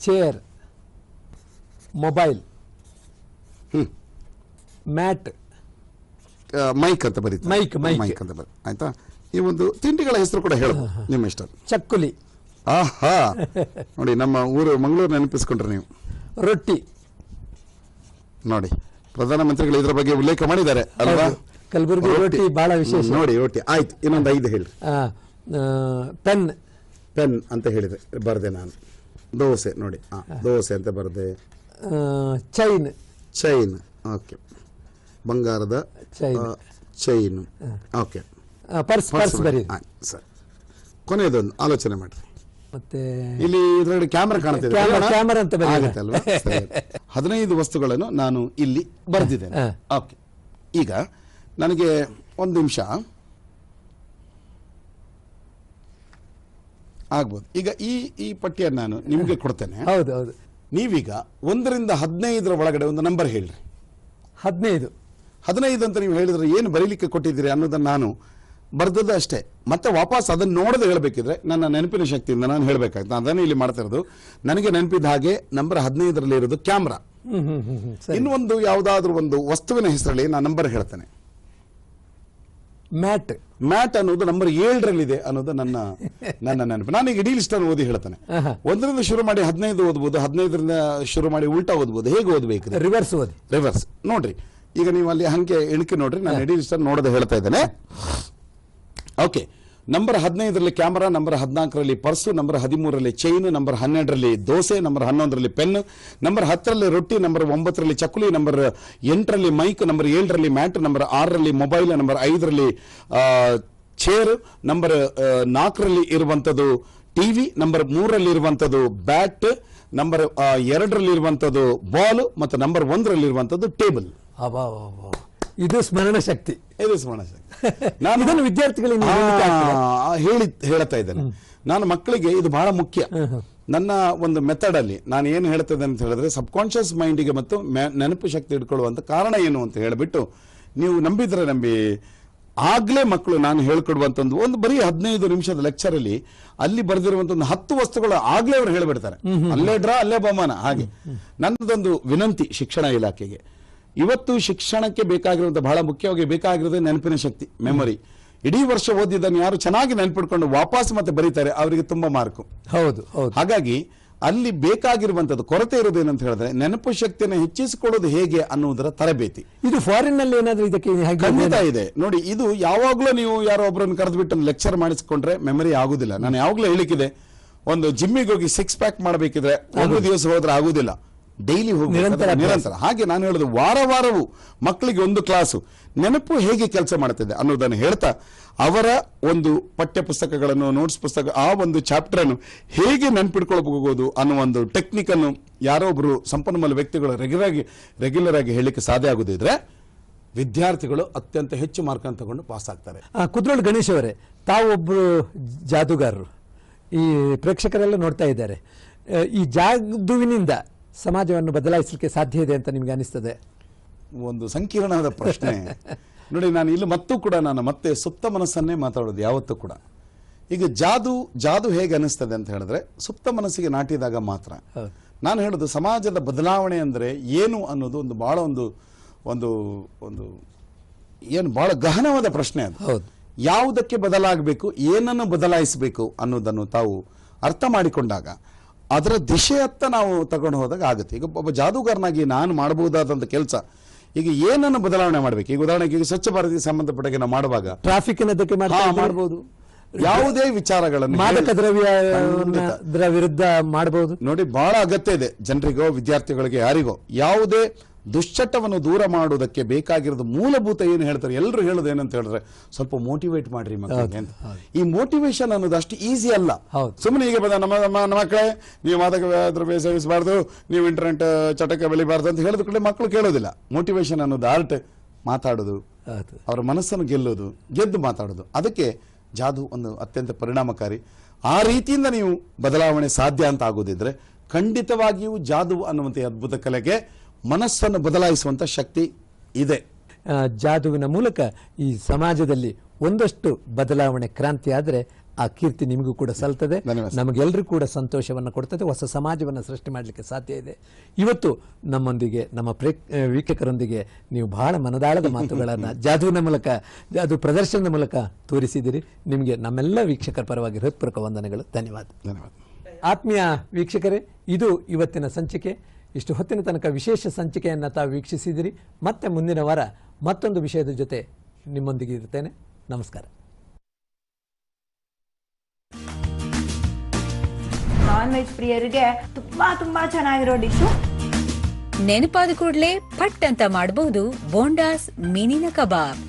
Chair mobile mat mic ಅಂತ ಬರೀತಾರೆ. Mic, mic. ಮೈಕ್ ಅಂತ ಬರೀ ಆಯ್ತಾ? ಈ ಒಂದು ತಿಂಡಿಗಳ ಹೆಸರು ಕೂಡ ಹೇಳು ನಿಮ್ಮ ಇಷ್ಟ. ಚಕ್ಕುಲಿ. ಆಹಾ! ನೋಡಿ ನಮ್ಮ ಊರು ಮಂಗಳೂರು ನೆನಪಿಸ್ಕೊಂಡ್ರೆ ನೀವು. ರೊಟ್ಟಿ. ನೋಡಿ ಪ್ರಧಾನಮಂತ್ರಿಗಳು ಇದರ ಬಗ್ಗೆ ಉಲ್ಲೇಖ ಮಾಡಿದ್ದಾರೆ ಅಲ್ವಾ. ಕಲಬುರಗಿ ರೊಟ್ಟಿ. ಬಹಳ ವಿಶೇಷ. ನೋಡಿ ರೊಟ್ಟಿ. ಆಯ್ತು ಇನ್ನೊಂದು ಐದು ಹೇಳಿ. ಪೆನ್. ಪೆನ್ ಅಂತ ಹೇಳಿದೆ ಬರ್ದೆ ನಾನು. ದೋಸೆ ನೋಡಿ. ದೋಸೆ ಅಂತ ಬರ್ದೆ? ಚೈನ್ ಚೈನ್ ಓಕೆ ಬಂಗಾರದ chain. Chain okay purse purse ಹಾಂ ಸರ್. ಕೊನೆಯದೊಂದು ಆಲೋಚನೆ ಮಾಡಿರಿ. ಮತ್ತೆ ಇಲ್ಲಿ ಇದರಲ್ಲಿ ಕ್ಯಾಮರಾ ಕಾಣ್ತಿದೆ ಕ್ಯಾಮರಾ- ಅಂತ. ಆಗುತ್ತೆ ಅಲ್ವಾ? ಹದಿನೈದು ವಸ್ತುಗಳನ್ನು ನಾನು ಇಲ್ಲಿ ಬರೆದಿದ್ದೇನೆ. ಓಕೆ ಈಗ ನನಗೆ ಒಂದು ನಿಮಿಷ. ಆಗ್ಬೋದು. ಈಗ ಈ ಈ ಪಟ್ಟಿಯನ್ನು ನಾನು ನಿಮಗೆ ಕೊಡ್ತೇನೆ. ಹೌದು ಹೌದು. ನೀವೀಗ ಒಂದರಿಂದ ಹದಿನೈದರ ಒಳಗಡೆ ಒಂದು ನಂಬರ್ ಹೇಳ್ರಿ. ಹದಿನೈದು. ಹದಿನೈದು ಅಂತ ನೀವು ಹೇಳಿದ್ರೆ ಏನು ಬರೀಲಿಕ್ಕೆ ಕೊಟ್ಟಿದ್ದೀರಿ ಅನ್ನೋದನ್ನು ನಾನು ಬರ್ದದ್ದು ಅಷ್ಟೇ. ಮತ್ತೆ ವಾಪಸ್ ಅದನ್ನು ನೋಡದೆ ಹೇಳಬೇಕಿದ್ರೆ ನನ್ನ ನೆನಪಿನ ಶಕ್ತಿಯಿಂದ ನಾನು ಹೇಳಬೇಕಾಗ್ತದೆ ನಾನು ಅದನ್ನೇ ಇಲ್ಲಿ ಮಾಡ್ತಾ ಇರೋದು. ನನಗೆ ನೆನಪಿದ ಹಾಗೆ ನಂಬರ್ ಹದಿನೈದರಲ್ಲಿ ಇರೋದು ಕ್ಯಾಮ್ರಾ. ಇನ್ನೊಂದು ಯಾವುದಾದ್ರೂ ಒಂದು ವಸ್ತುವಿನ ಹೆಸರಲ್ಲಿ ನಾನು ನಂಬರ್ ಹೇಳ್ತೇನೆ. ಮ್ಯಾಟ್. ಮ್ಯಾಟ್ ಅನ್ನೋದು ನಂಬರ್ ಏಳರಲ್ಲಿದೆ ಅನ್ನೋದು ನನ್ನ ನನ್ನ ನೆನಪು. ಈಗ ಇಡೀ ಲಿಸ್ಟ್ ಅನ್ನು ಓದಿ ಹೇಳ್ತಾನೆ. ಒಂದರಿಂದ ಶುರು ಮಾಡಿ ಹದಿನೈದು ಓದ್ಬೋದು ಹದಿನೈದರಿಂದ ಶುರು ಮಾಡಿ ಉಲ್ಟಾ ಓದ್ಬೋದು. ಹೇಗೆ ಓದಬೇಕು ರಿವರ್ಸ್ ಓದಿ. ರಿವರ್ಸ್ ನೋಡ್ರಿ ಈಗ ನೀವು ಅಲ್ಲಿ ಹಂಗೆ ಎಣಿಕೆ ನೋಡ್ರಿ ನಾನು ಇಡೀ ಲಿಸ್ಟ್ ನೋಡೋದು ಹೇಳ್ತಾ ಇದ್ದೇನೆ. ಓಕೆ ನಂಬರ್ ಹದಿನೈದರಲ್ಲಿ ಕ್ಯಾಮರಾ ನಂಬರ್ ಹದಿನಾಲ್ಕರಲ್ಲಿ ಪರ್ಸು ನಂಬರ್ ಹದಿಮೂರರಲ್ಲಿ ಚೈನ್ ನಂಬರ್ ಹನ್ನೆರಡರಲ್ಲಿ ದೋಸೆ ನಂಬರ್ ಹನ್ನೊಂದರಲ್ಲಿ ಪೆನ್ ನಂಬರ್ ಹತ್ತರಲ್ಲಿ ರೊಟ್ಟಿ ನಂಬರ್ ಒಂಬತ್ತರಲ್ಲಿ ಚಕ್ಕುಲಿ ನಂಬರ್ ಎಂಟರಲ್ಲಿ ಮೈಕ್ ನಂಬರ್ ಏಳರಲ್ಲಿ ಮ್ಯಾಟ್ ನಂಬರ್ ಆರರಲ್ಲಿ ಮೊಬೈಲ್ ನಂಬರ್ ಐದರಲ್ಲಿ ಚೇರ್ ನಂಬರ್ ನಾಲ್ಕರಲ್ಲಿ ಇರುವಂಥದ್ದು ಟಿವಿ ನಂಬರ್ ಮೂರರಲ್ಲಿ ಇರುವಂಥದ್ದು ಬ್ಯಾಟ್ ನಂಬರ್ ಎರಡರಲ್ಲಿರುವಂಥದ್ದು ಬಾಲ್ ಮತ್ತು ನಂಬರ್ ಒಂದರಲ್ಲಿರುವಂಥದ್ದು ಟೇಬಲ್ ಅಬ್ಬಾ ಇದು ಸ್ಮರಣ ಶಕ್ತಿ. ಇದು ಸ್ಮರಣ ಶಕ್ತಿ. ನಾನು ಇದನ್ನು ವಿದ್ಯಾರ್ಥಿಗಳಿಗೆ ಹೇಳಿ ಹೇಳ್ತಾ ಇದ್ದೇನೆ. ನಾನು ಮಕ್ಕಳಿಗೆ ಇದು ಬಹಳ ಮುಖ್ಯ. ನನ್ನ ಒಂದು ಮೆಥಡ್ ಅಲ್ಲಿ ನಾನು ಏನು ಹೇಳ್ತೇನೆ ಅಂತ ಹೇಳಿದ್ರೆ ಸಬ್ ಕಾನ್ಶಿಯಸ್ ಮೈಂಡಿಗೆ ಮತ್ತು ನೆನಪು ಶಕ್ತಿ ಇಟ್ಕೊಳ್ಳುವಂತ ಕಾರಣ ಏನು ಅಂತ ಹೇಳಿಬಿಟ್ಟು ನೀವು ನಂಬಿದ್ರೆ ನಂಬಿ ಆಗ್ಲೇ ಮಕ್ಕಳು ನಾನು ಹೇಳ್ಕೊಡುವಂತ ಒಂದು ಒಂದು ಬರೀ ಹದಿನೈದು ನಿಮಿಷದ ಲೆಕ್ಚರ್ ಅಲ್ಲಿ ಅಲ್ಲಿ ಬರೆದಿರುವಂತ ಒಂದು ಹತ್ತು ವಸ್ತುಗಳು ಆಗ್ಲೇ ಅವ್ರು ಹೇಳಿಬಿಡ್ತಾರೆ. ಅಲ್ಲೇ ಡ್ರಾ ಅಲ್ಲೇ ಬಹುಮಾನ. ಹಾಗೆ. ನನ್ನದೊಂದು ವಿನಂತಿ ಶಿಕ್ಷಣ ಇಲಾಖೆಗೆ. ಇವತ್ತು ಶಿಕ್ಷಣಕ್ಕೆ ಬೇಕಾಗಿರುವಂತ ಬಹಳ ಮುಖ್ಯವಾಗಿ ಬೇಕಾಗಿರೋದು ನೆನಪಿನ ಶಕ್ತಿ ಮೆಮೊರಿ ಇಡೀ ವರ್ಷ ಓದಿದ್ದನ್ನು ಯಾರು ಚೆನ್ನಾಗಿ ನೆನ್ಪಿಟ್ಕೊಂಡು ವಾಪಸ್ ಮತ್ತೆ ಬರೀತಾರೆ ಅವರಿಗೆ ತುಂಬಾ ಮಾರ್ಕು. ಹೌದು ಹೌದು. ಹಾಗಾಗಿ ಅಲ್ಲಿ ಬೇಕಾಗಿರುವಂತದ್ದು ಕೊರತೆ ಇರೋದೇನಂತ ಹೇಳಿದ್ರೆ ನೆನಪು ಶಕ್ತಿಯನ್ನು ಹೆಚ್ಚಿಸಿಕೊಳ್ಳೋದು ಹೇಗೆ ಅನ್ನುವುದರ ತರಬೇತಿ. ಇದು ಫಾರಿನ್ನಲ್ಲಿ ಏನಾದ್ರೂ ಇದಕ್ಕೆ ಖಂಡಿತ ಇದೆ. ನೋಡಿ ಇದು ಯಾವಾಗ್ಲೂ ನೀವು ಯಾರೋ ಒಬ್ಬರನ್ನು ಕರೆದು ಬಿಟ್ಟು ಲೆಕ್ಚರ್ ಮಾಡಿಸ್ಕೊಂಡ್ರೆ ಮೆಮರಿ ಆಗುದಿಲ್ಲ. ನಾನು ಯಾವಾಗಲೂ ಹೇಳಿಕ್ಕಿದೆ ಒಂದು ಜಿಮ್ಮಿಗೆ ಹೋಗಿ ಸಿಕ್ಸ್ ಪ್ಯಾಕ್ ಮಾಡಬೇಕಿದ್ರೆ ಒಂದು ದಿವಸ ಹೋದ್ರೆ ಆಗುದಿಲ್ಲ. ಡೈಲಿ ಹೋಗಿ ನಿರಂತರ ನಿರಂತರ. ಹಾಗೆ ನಾನು ಹೇಳೋದು ವಾರ ವಾರವೂ ಮಕ್ಕಳಿಗೆ ಒಂದು ಕ್ಲಾಸು ನೆನಪು ಹೇಗೆ ಕೆಲಸ ಮಾಡುತ್ತದೆ ಅನ್ನೋದನ್ನು ಹೇಳ್ತಾ ಅವರ ಒಂದು ಪಠ್ಯ ಪುಸ್ತಕಗಳನ್ನು ನೋಟ್ಸ್ ಪುಸ್ತಕ ಆ ಒಂದು ಚಾಪ್ಟರ್ ಅನ್ನು ಹೇಗೆ ನೆನಪಿಟ್ಕೊಳ್ಬಹುದು ಅನ್ನೋ ಒಂದು ಟೆಕ್ನಿಕ್ ಅನ್ನು ಯಾರೋ ಒಬ್ರು ಸಂಪನ್ಮೂಲ ವ್ಯಕ್ತಿಗಳು ರೆಗ್ಯುಲರ್ ಆಗಿ ರೆಗ್ಯುಲರ್ ಆಗಿ ಹೇಳಲಿಕ್ಕೆ ಸಾಧ್ಯ ಆಗುದಿದ್ರೆ ವಿದ್ಯಾರ್ಥಿಗಳು ಅತ್ಯಂತ ಹೆಚ್ಚು ಮಾರ್ಕ್ ಅನ್ನು ತಗೊಂಡು ಪಾಸ್ ಆಗ್ತಾರೆ. ಕುದ್ರೋಳು ಗಣೇಶ್ ಅವರೇ ತಾವು ಒಬ್ಬರು ಜಾದೂಗಾರರು. ಈ ಪ್ರೇಕ್ಷಕರೆಲ್ಲ ನೋಡ್ತಾ ಇದ್ದಾರೆ. ಈ ಜಾದುವಿನಿಂದ ಸಮಾಜವನ್ನು ಬದಲಾಯಿಸಲಿಕ್ಕೆ ಸಾಧ್ಯ ಇದೆ ಅಂತ ನಿಮ್ಗೆ ಅನಿಸ್ತದೆ? ಒಂದು ಸಂಕೀರ್ಣವಾದ ಪ್ರಶ್ನೆ. ನೋಡಿ ನಾನು ಇಲ್ಲಿ ಮತ್ತೂ ಕೂಡ ನಾನು ಮತ್ತೆ ಸುಪ್ತ ಮನಸ್ಸನ್ನೇ ಮಾತಾಡೋದು ಯಾವತ್ತೂ ಕೂಡ. ಈಗ ಜಾದು ಜಾದು ಹೇಗೆ ಅನಿಸ್ತದೆ ಅಂತ ಹೇಳಿದ್ರೆ ಸುಪ್ತ ಮನಸ್ಸಿಗೆ ನಾಟಿದಾಗ ಮಾತ್ರ. ನಾನು ಹೇಳೋದು ಸಮಾಜದ ಬದಲಾವಣೆ ಅಂದರೆ ಏನು ಅನ್ನೋದು ಒಂದು ಬಹಳ ಒಂದು ಒಂದು ಒಂದು ಏನು ಬಹಳ ಗಹನವಾದ ಪ್ರಶ್ನೆ ಅದು. ಹೌದು. ಯಾವುದಕ್ಕೆ ಬದಲಾಗಬೇಕು ಏನನ್ನು ಬದಲಾಯಿಸಬೇಕು ಅನ್ನೋದನ್ನು ತಾವು ಅರ್ಥ ಮಾಡಿಕೊಂಡಾಗ ಅದರ ದಿಶೆಯತ್ತ ನಾವು ತಗೊಂಡು ಹೋದಾಗ ಆಗುತ್ತೆ. ಈಗ ಒಬ್ಬ ಜಾದೂಗಾರನಾಗಿ ನಾನು ಮಾಡಬಹುದಾದಂಥ ಕೆಲಸ ಈಗ ಏನನ್ನು ಬದಲಾವಣೆ ಮಾಡಬೇಕು? ಈಗ ಉದಾಹರಣೆಗೆ ಈಗ ಸ್ವಚ್ಛ ಭಾರತಿಗೆ ಸಂಬಂಧಪಟ್ಟಾಗೆ ನಾವು ಮಾಡುವಾಗ ಟ್ರಾಫಿಕ್ ಮಾಡಬಹುದು ಇದ್ದೀರಿ? ಮಾಡ್ಬೋದು. ಯಾವುದೇ ವಿಚಾರಗಳನ್ನು ಮಾದಕ ದ್ರವ್ಯ ವಿರುದ್ಧ ಮಾಡಬಹುದು ನೋಡಿ ಬಹಳ ಅಗತ್ಯ ಇದೆ ಜನರಿಗೋ ವಿದ್ಯಾರ್ಥಿಗಳಿಗೆ ಯಾರಿಗೋ ಯಾವುದೇ ದುಶ್ಚಟವನ್ನು ದೂರ ಮಾಡುವುದಕ್ಕೆ ಬೇಕಾಗಿರೋದು ಮೂಲಭೂತ ಏನು ಹೇಳ್ತಾರೆ? ಎಲ್ಲರೂ ಹೇಳೋದು ಏನಂತ ಹೇಳಿದ್ರೆ ಸ್ವಲ್ಪ ಮೋಟಿವೇಟ್ ಮಾಡ್ರಿ ಮಕ್ಕಳಿಗೆ ಅಂತ. ಈ ಮೋಟಿವೇಶನ್ ಅನ್ನೋದು ಅಷ್ಟು ಈಸಿ ಅಲ್ಲ. ಸುಮ್ಮನೆ ಈಗ ಬಂದ ನಮ್ಮ ನಮ್ಮ ಮಕ್ಕಳೇ ನೀವು ಮಾದಕ ಸೇವಿಸಬಾರ್ದು ನೀವು ಇಂಟರ್ನೆಟ್ ಚಟಕ್ಕೆ ಬೆಳಿಬಾರ್ದು ಅಂತ ಹೇಳಿದ ಕೂಡಲೇ ಮಕ್ಕಳು ಕೇಳೋದಿಲ್ಲ. ಮೋಟಿವೇಶನ್ ಅನ್ನೋದು ಆರ್ಟ್ ಮಾತಾಡೋದು. ಅವರ ಮನಸ್ಸನ್ನು ಗೆಲ್ಲೋದು ಗೆದ್ದು ಮಾತಾಡೋದು. ಅದಕ್ಕೆ ಜಾದು ಒಂದು ಅತ್ಯಂತ ಪರಿಣಾಮಕಾರಿ. ಆ ರೀತಿಯಿಂದ ನೀವು ಬದಲಾವಣೆ ಸಾಧ್ಯ ಅಂತ ಆಗೋದಿದ್ರೆ ಖಂಡಿತವಾಗಿಯೂ ಜಾದು ಅನ್ನುವಂಥ ಅದ್ಭುತ ಕಲೆಗೆ ಮನಸ್ಸನ್ನು ಬದಲಾಯಿಸುವಂತ ಶಕ್ತಿ ಇದೆ. ಜಾದುವಿನ ಮೂಲಕ ಈ ಸಮಾಜದಲ್ಲಿ ಒಂದಷ್ಟು ಬದಲಾವಣೆ ಕ್ರಾಂತಿ ಆದರೆ ಆ ಕೀರ್ತಿ ನಿಮಗೂ ಕೂಡ ಸಲ್ತದೆ. ನಮಗೆಲ್ಲರೂ ಕೂಡ ಸಂತೋಷವನ್ನು ಕೊಡ್ತದೆ. ಹೊಸ ಸಮಾಜವನ್ನು ಸೃಷ್ಟಿ ಮಾಡಲಿಕ್ಕೆ ಸಾಧ್ಯ ಇದೆ. ಇವತ್ತು ನಮ್ಮೊಂದಿಗೆ ನಮ್ಮ ಪ್ರೇಕ್ ವೀಕ್ಷಕರೊಂದಿಗೆ ನೀವು ಬಹಳ ಮನದಾಳದ ಮಾತುಗಳನ್ನು [LAUGHS] ಜಾದುವಿನ ಮೂಲಕ ಅದು ಪ್ರದರ್ಶನದ ಮೂಲಕ ತೋರಿಸಿದಿರಿ. ನಿಮಗೆ ನಮ್ಮೆಲ್ಲ ವೀಕ್ಷಕರ ಪರವಾಗಿ ಹೃತ್ಪೂರ್ವಕ ವಂದನೆಗಳು. ಧನ್ಯವಾದ. ಧನ್ಯವಾದ. ಆತ್ಮೀಯ ವೀಕ್ಷಕರೇ ಇದು ಇವತ್ತಿನ ಸಂಚಿಕೆ. ಇಷ್ಟು ಹೊತ್ತಿನ ತನಕ ವಿಶೇಷ ಸಂಚಿಕೆಯನ್ನು ತಾವು ವೀಕ್ಷಿಸಿದಿರಿ. ಮತ್ತೆ ಮುಂದಿನ ವಾರ ಮತ್ತೊಂದು ವಿಷಯದ ಜೊತೆ ನಿಮ್ಮೊಂದಿಗೆ ಇರ್ತೇನೆ ನಮಸ್ಕಾರ. ನಾನ್ ವೆಜ್ ಪ್ರಿಯರಿಗೆ ತುಂಬಾ ತುಂಬಾ ಚೆನ್ನಾಗಿರೋ ಡಿಶು ನೆನಪಾದ ಕೂಡಲೇ ಪಟ್ ಅಂತ ಮಾಡಬಹುದು ಬೋಂಡಾಸ್ ಮೀನಿನ ಕಬಾಬ್.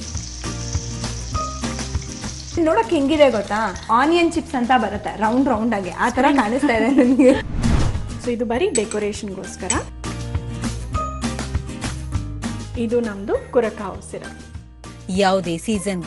ನೋಡಕ್ ಹೆಂಗಿದೆ ಗೊತ್ತಾ? ಆನಿಯನ್ ಚಿಪ್ಸ್ ಅಂತ ಬರುತ್ತೆ. ರೌಂಡ್ ರೌಂಡ್ ಆಗಿ. ಆ ತರ ಕಾಣಿಸ್ತಾ ಇದೆ ನನಗೆ. ಸೊ ಇದು ಬರೀ ಡೆಕೋರೇಷನ್ಗೋಸ್ಕರ. ಇದು ನಮ್ದು ಕುರಕಾವು ಸಿರಪ್. ಯಾವುದೇ ಸೀಸನ್ಗೂ